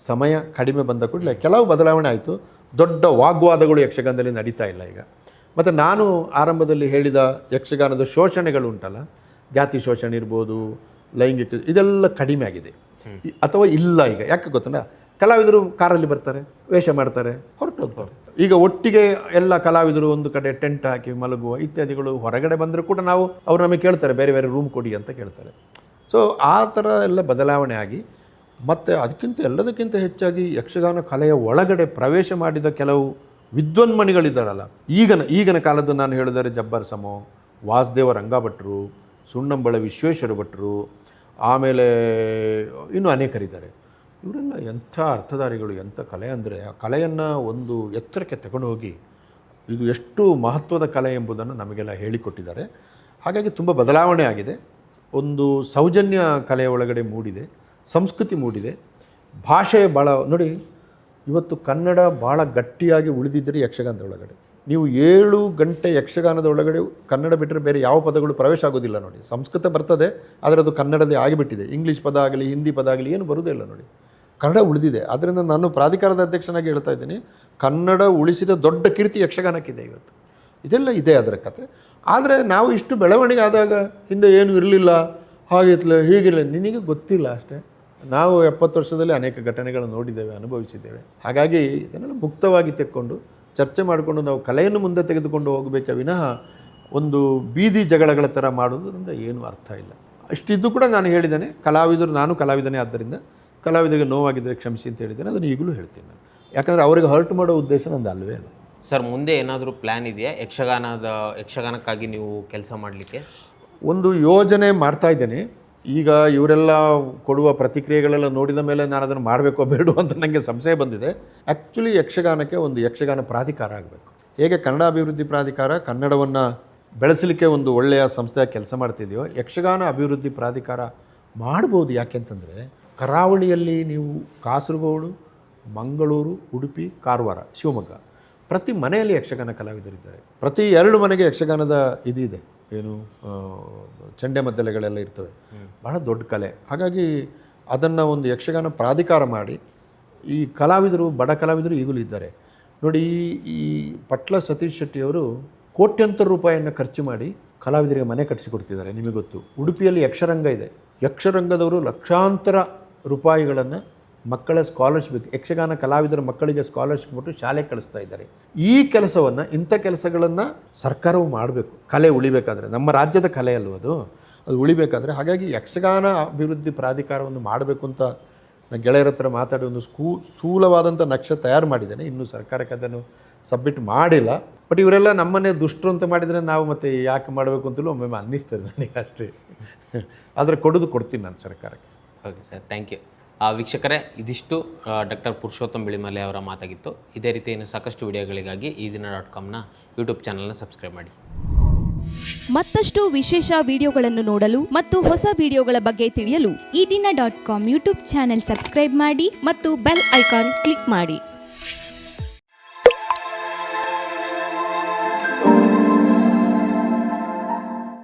[SPEAKER 1] ಸಮಯ ಕಡಿಮೆ ಬಂದ ಕೂಡಲೇ ಕೆಲವು ಬದಲಾವಣೆ ಆಯಿತು. ದೊಡ್ಡ ವಾಗ್ವಾದಗಳು ಯಕ್ಷಗಾನದಲ್ಲಿ ನಡೀತಾ ಇಲ್ಲ ಈಗ. ಮತ್ತು ನಾನು ಆರಂಭದಲ್ಲಿ ಹೇಳಿದ ಯಕ್ಷಗಾನದ ಶೋಷಣೆಗಳು ಉಂಟಲ್ಲ ಜಾತಿ ಶೋಷಣೆ ಇರ್ಬೋದು ಲೈಂಗಿಕ ಇದೆಲ್ಲ ಕಡಿಮೆ ಆಗಿದೆ. ಅಥವಾ ಇಲ್ಲ ಈಗ ಯಾಕೆ ಗೊತ್ತಲ್ಲ ಕಲಾವಿದರು ಕಾರಲ್ಲಿ ಬರ್ತಾರೆ ವೇಷ ಮಾಡ್ತಾರೆ ಹೊರಟು ಹೋಗ್ತಾರೆ ಈಗ ಒಟ್ಟಿಗೆ ಎಲ್ಲ ಕಲಾವಿದರು ಒಂದು ಕಡೆ ಟೆಂಟ್ ಹಾಕಿ ಮಲಗುವ ಇತ್ಯಾದಿಗಳು ಹೊರಗಡೆ ಬಂದರೂ ಕೂಡ ನಾವು ಅವ್ರು ನಮಗೆ ಕೇಳ್ತಾರೆ ಬೇರೆ ಬೇರೆ ರೂಮ್ ಕೊಡಿ ಅಂತ ಕೇಳ್ತಾರೆ. ಸೊ ಆ ಥರ ಎಲ್ಲ ಬದಲಾವಣೆ ಆಗಿ ಮತ್ತು ಅದಕ್ಕಿಂತ ಎಲ್ಲದಕ್ಕಿಂತ ಹೆಚ್ಚಾಗಿ ಯಕ್ಷಗಾನ ಕಲೆಯ ಒಳಗಡೆ ಪ್ರವೇಶ ಮಾಡಿದ ಕೆಲವು ವಿದ್ವನ್ಮಣಿಗಳಿದ್ದಾರಲ್ಲ, ಈಗನ, ಈಗಿನ ಕಾಲದ ನಾನು ಹೇಳಿದರೆ ಜಬ್ಬರ್ ಸಮೋ, ವಾಸುದೇವ ರಂಗಭಟ್ರು, ಸುಣ್ಣಂಬಳ ವಿಶ್ವೇಶ್ವರ ಭಟ್ರು, ಆಮೇಲೆ ಇನ್ನೂ ಅನೇಕರಿದ್ದಾರೆ. ಇವರೆಲ್ಲ ಎಂಥ ಅರ್ಥಧಾರಿಗಳು, ಎಂಥ ಕಲೆ ಅಂದರೆ ಆ ಕಲೆಯನ್ನು ಒಂದು ಎತ್ತರಕ್ಕೆ ತಗೊಂಡು ಹೋಗಿ ಇದು ಎಷ್ಟು ಮಹತ್ವದ ಕಲೆ ಎಂಬುದನ್ನು ನಮಗೆಲ್ಲ ಹೇಳಿಕೊಟ್ಟಿದ್ದಾರೆ. ಹಾಗಾಗಿ ತುಂಬ ಬದಲಾವಣೆ ಆಗಿದೆ. ಒಂದು ಸೌಜನ್ಯ ಕಲೆಯ ಒಳಗಡೆ ಮೂಡಿದೆ, ಸಂಸ್ಕೃತಿ ಮೂಡಿದೆ ಭಾಷೆ ಭಾಳ ನೋಡಿ ಇವತ್ತು ಕನ್ನಡ ಭಾಳ ಗಟ್ಟಿಯಾಗಿ ಉಳಿದಿದ್ದರೆ ಯಕ್ಷಗಾನದ ಒಳಗಡೆ. ನೀವು ಏಳು ಗಂಟೆ ಯಕ್ಷಗಾನದ ಒಳಗಡೆ ಕನ್ನಡ ಬಿಟ್ಟರೆ ಬೇರೆ ಯಾವ ಪದಗಳು ಪ್ರವೇಶ ಆಗೋದಿಲ್ಲ ನೋಡಿ. ಸಂಸ್ಕೃತ ಬರ್ತದೆ, ಆದರೆ ಅದು ಕನ್ನಡದೇ ಆಗಿಬಿಟ್ಟಿದೆ. ಇಂಗ್ಲೀಷ್ ಪದ ಆಗಲಿ, ಹಿಂದಿ ಪದ ಆಗಲಿ ಏನು ಬರೋದೇ ಇಲ್ಲ ನೋಡಿ. ಕನ್ನಡ ಉಳಿದಿದೆ. ಆದ್ದರಿಂದ ನಾನು ಪ್ರಾಧಿಕಾರದ ಅಧ್ಯಕ್ಷನಾಗಿ ಹೇಳ್ತಾ ಇದ್ದೀನಿ, ಕನ್ನಡ ಉಳಿಸಿದ ದೊಡ್ಡ ಕೀರ್ತಿ ಯಕ್ಷಗಾನಕ್ಕಿದೆ ಇವತ್ತು. ಇದೆಲ್ಲ ಇದೆ ಅದರ ಕತೆ. ಆದರೆ ನಾವು ಇಷ್ಟು ಬೆಳವಣಿಗೆ ಆದಾಗ ಹಿಂದೆ ಏನು ಇರಲಿಲ್ಲ, ಹಾಗಿತ್ಲ ಹೀಗಿರಲಿಲ್ಲ. ನಿನಗೆ ಗೊತ್ತಿಲ್ಲ ಅಷ್ಟೇ. ನಾವು ಎಪ್ಪತ್ತು ವರ್ಷದಲ್ಲಿ ಅನೇಕ ಘಟನೆಗಳನ್ನು ನೋಡಿದ್ದೇವೆ ಅನುಭವಿಸಿದ್ದೇವೆ. ಹಾಗಾಗಿ ಇದನ್ನೆಲ್ಲ ಮುಕ್ತವಾಗಿ ತೆಕ್ಕೊಂಡು ಚರ್ಚೆ ಮಾಡಿಕೊಂಡು ನಾವು ಕಲೆಯನ್ನು ಮುಂದೆ ತೆಗೆದುಕೊಂಡು ಹೋಗಬೇಕೆ ವಿನಃ ಒಂದು ಬೀದಿ ಜಗಳಗಳ ಥರ ಮಾಡೋದ್ರಿಂದ ಏನೂ ಅರ್ಥ ಇಲ್ಲ. ಅಷ್ಟಿದ್ದು ಕೂಡ ನಾನು ಹೇಳಿದ್ದೇನೆ ಕಲಾವಿದರು ನಾನು ಕಲಾವಿದನೇ ಆದ್ದರಿಂದ ಕಲಾವಿದರಿಗೆ ನೋವಾಗಿದ್ದರೆ ಕ್ಷಮಿಸಿ ಅಂತ ಹೇಳಿದ್ದೇನೆ ಅದನ್ನು ಈಗಲೂ ಹೇಳ್ತೀನಿ ನಾನು. ಯಾಕಂದರೆ ಅವರಿಗೆ ಹರ್ಟ್ ಮಾಡೋ ಉದ್ದೇಶ ನಂದು ಅಲ್ವೇ ಅಲ್ಲ.
[SPEAKER 2] ಸರ್ ಮುಂದೆ ಏನಾದರೂ ಪ್ಲ್ಯಾನ್ ಇದೆಯಾ? ಯಕ್ಷಗಾನದ ಯಕ್ಷಗಾನಕ್ಕಾಗಿ ನೀವು ಕೆಲಸ ಮಾಡಲಿಕ್ಕೆ?
[SPEAKER 1] ಒಂದು ಯೋಜನೆ ಮಾಡ್ತಾ ಇದ್ದೇನೆ. ಈಗ ಇವರೆಲ್ಲ ಕೊಡುವ ಪ್ರತಿಕ್ರಿಯೆಗಳೆಲ್ಲ ನೋಡಿದ ಮೇಲೆ ನಾನು ಅದನ್ನು ಮಾಡಬೇಕೋ ಬೇಡೋ ಅಂತ ನನಗೆ ಸಂಶಯ ಬಂದಿದೆ. ಆ್ಯಕ್ಚುಲಿ ಯಕ್ಷಗಾನಕ್ಕೆ ಒಂದು ಯಕ್ಷಗಾನ ಪ್ರಾಧಿಕಾರ ಆಗಬೇಕು. ಹೇಗೆ ಕನ್ನಡ ಅಭಿವೃದ್ಧಿ ಪ್ರಾಧಿಕಾರ ಕನ್ನಡವನ್ನು ಬೆಳೆಸಲಿಕ್ಕೆ ಒಂದು ಒಳ್ಳೆಯ ಸಂಸ್ಥೆಯ ಕೆಲಸ ಮಾಡ್ತಿದೆಯೋ, ಯಕ್ಷಗಾನ ಅಭಿವೃದ್ಧಿ ಪ್ರಾಧಿಕಾರ ಮಾಡ್ಬೋದು ಯಾಕೆಂತಂದರೆ ಕರಾವಳಿಯಲ್ಲಿ ನೀವು ಕಾಸರಗೋಡು, ಮಂಗಳೂರು, ಉಡುಪಿ, ಕಾರವಾರ, ಶಿವಮೊಗ್ಗ ಪ್ರತಿ ಮನೆಯಲ್ಲಿ ಯಕ್ಷಗಾನ ಕಲಾವಿದರಿದ್ದಾರೆ. ಪ್ರತಿ ಎರಡು ಮನೆಗೆ ಯಕ್ಷಗಾನದ ಇದು ಇದೆ. ಏನು ಚಂಡೆ ಮದ್ದಲೆಗಳೆಲ್ಲ ಇರ್ತವೆ. ಬಹಳ ದೊಡ್ಡ ಕಲೆ. ಹಾಗಾಗಿ ಅದನ್ನು ಒಂದು ಯಕ್ಷಗಾನ ಪ್ರಾಧಿಕಾರ ಮಾಡಿ, ಈ ಕಲಾವಿದರು, ಬಡ ಕಲಾವಿದರು ಈಗಲೂ ಇದ್ದಾರೆ. ನೋಡಿ, ಈ- ಪಟ್ಲ ಸತೀಶ್ ಶೆಟ್ಟಿಯವರು ಕೋಟ್ಯಂತರ ರೂಪಾಯಿಯನ್ನು ಖರ್ಚು ಮಾಡಿ ಕಲಾವಿದರಿಗೆ ಮನೆ ಕಟ್ಟಿಸಿಕೊಡ್ತಿದ್ದಾರೆ ನಿಮಗೆ ಗೊತ್ತು. ಉಡುಪಿಯಲ್ಲಿ ಯಕ್ಷರಂಗ ಇದೆ. ಯಕ್ಷರಂಗದವರು ಲಕ್ಷಾಂತರ ರೂಪಾಯಿಗಳನ್ನು ಮಕ್ಕಳ ಸ್ಕಾಲರ್ಶಿಪ್ ಯಕ್ಷಗಾನ ಕಲಾವಿದರ ಮಕ್ಕಳಿಗೆ ಸ್ಕಾಲರ್ಶಿಪ್ ಕೊಟ್ಟು ಶಾಲೆ ಕಳಿಸ್ತಾ ಇದ್ದಾರೆ. ಈ ಕೆಲಸವನ್ನು ಇಂಥ ಕೆಲಸಗಳನ್ನು ಸರ್ಕಾರವು ಮಾಡಬೇಕು. ಕಲೆ ಉಳಿಬೇಕಾದ್ರೆ, ನಮ್ಮ ರಾಜ್ಯದ ಕಲೆ ಅಲ್ವ ಅದು? ಅದು ಉಳಿಬೇಕಾದ್ರೆ ಹಾಗಾಗಿ ಯಕ್ಷಗಾನ ಅಭಿವೃದ್ಧಿ ಪ್ರಾಧಿಕಾರವನ್ನು ಮಾಡಬೇಕು ಅಂತ ನಾನು ಗೆಳೆಯರ ಹತ್ರ ಮಾತಾಡಿ ಒಂದು ಸ್ಕೂ ಸ್ಥೂಲವಾದಂಥ ನಕ್ಷೆ ತಯಾರು ಮಾಡಿದ್ದೇನೆ. ಇನ್ನೂ ಸರ್ಕಾರಕ್ಕೆ ಅದನ್ನು ಸಬ್ಮಿಟ್ ಮಾಡಿಲ್ಲ. ಬಟ್ ಇವರೆಲ್ಲ ನಮ್ಮನ್ನೇ ದುಷ್ಟರು ಅಂತ ಮಾಡಿದರೆ ನಾವು ಮತ್ತೆ ಯಾಕೆ ಮಾಡಬೇಕು ಅಂತಲೂ ಒಮ್ಮೆ ಅನ್ನಿಸ್ತದೆ ನನಗೆ ಅಷ್ಟೇ. ಆದರೆ ಕೊಡೋದು ಕೊಡ್ತೀನಿ ನಾನು ಸರ್ಕಾರಕ್ಕೆ.
[SPEAKER 2] ಓಕೆ ಸರ್ ಥ್ಯಾಂಕ್ ಯು ವೀಕ್ಷಕರೇ, ಇದಿಷ್ಟು ಡಾಕ್ಟರ್ ಪುರುಷೋತ್ತಮ್ ಬಿಳಿಮಲೆ ಅವರ ಮಾತಾಗಿತ್ತು. ಇದೇ ರೀತಿ ಇನ್ನು ಸಾಕಷ್ಟು ವಿಡಿಯೋಗಳಿಗಾಗಿ ಈ ದಿನ ಡಾಟ್ ಕಾಮ್ನ ಯೂಟ್ಯೂಬ್ ಚಾನಲ್ನ ಸಬ್ಸ್ಕ್ರೈಬ್ ಮಾಡಿ.
[SPEAKER 3] ಮತ್ತಷ್ಟು ವಿಶೇಷ ವಿಡಿಯೋಗಳನ್ನು ನೋಡಲು ಮತ್ತು ಹೊಸ ವಿಡಿಯೋಗಳ ಬಗ್ಗೆ ತಿಳಿಯಲು
[SPEAKER 4] Ee Dina dot com YouTube channel subscribe ಮಾಡಿ ಮತ್ತು ಬೆಲ್ ಐಕಾನ್ ಕ್ಲಿಕ್ ಮಾಡಿ.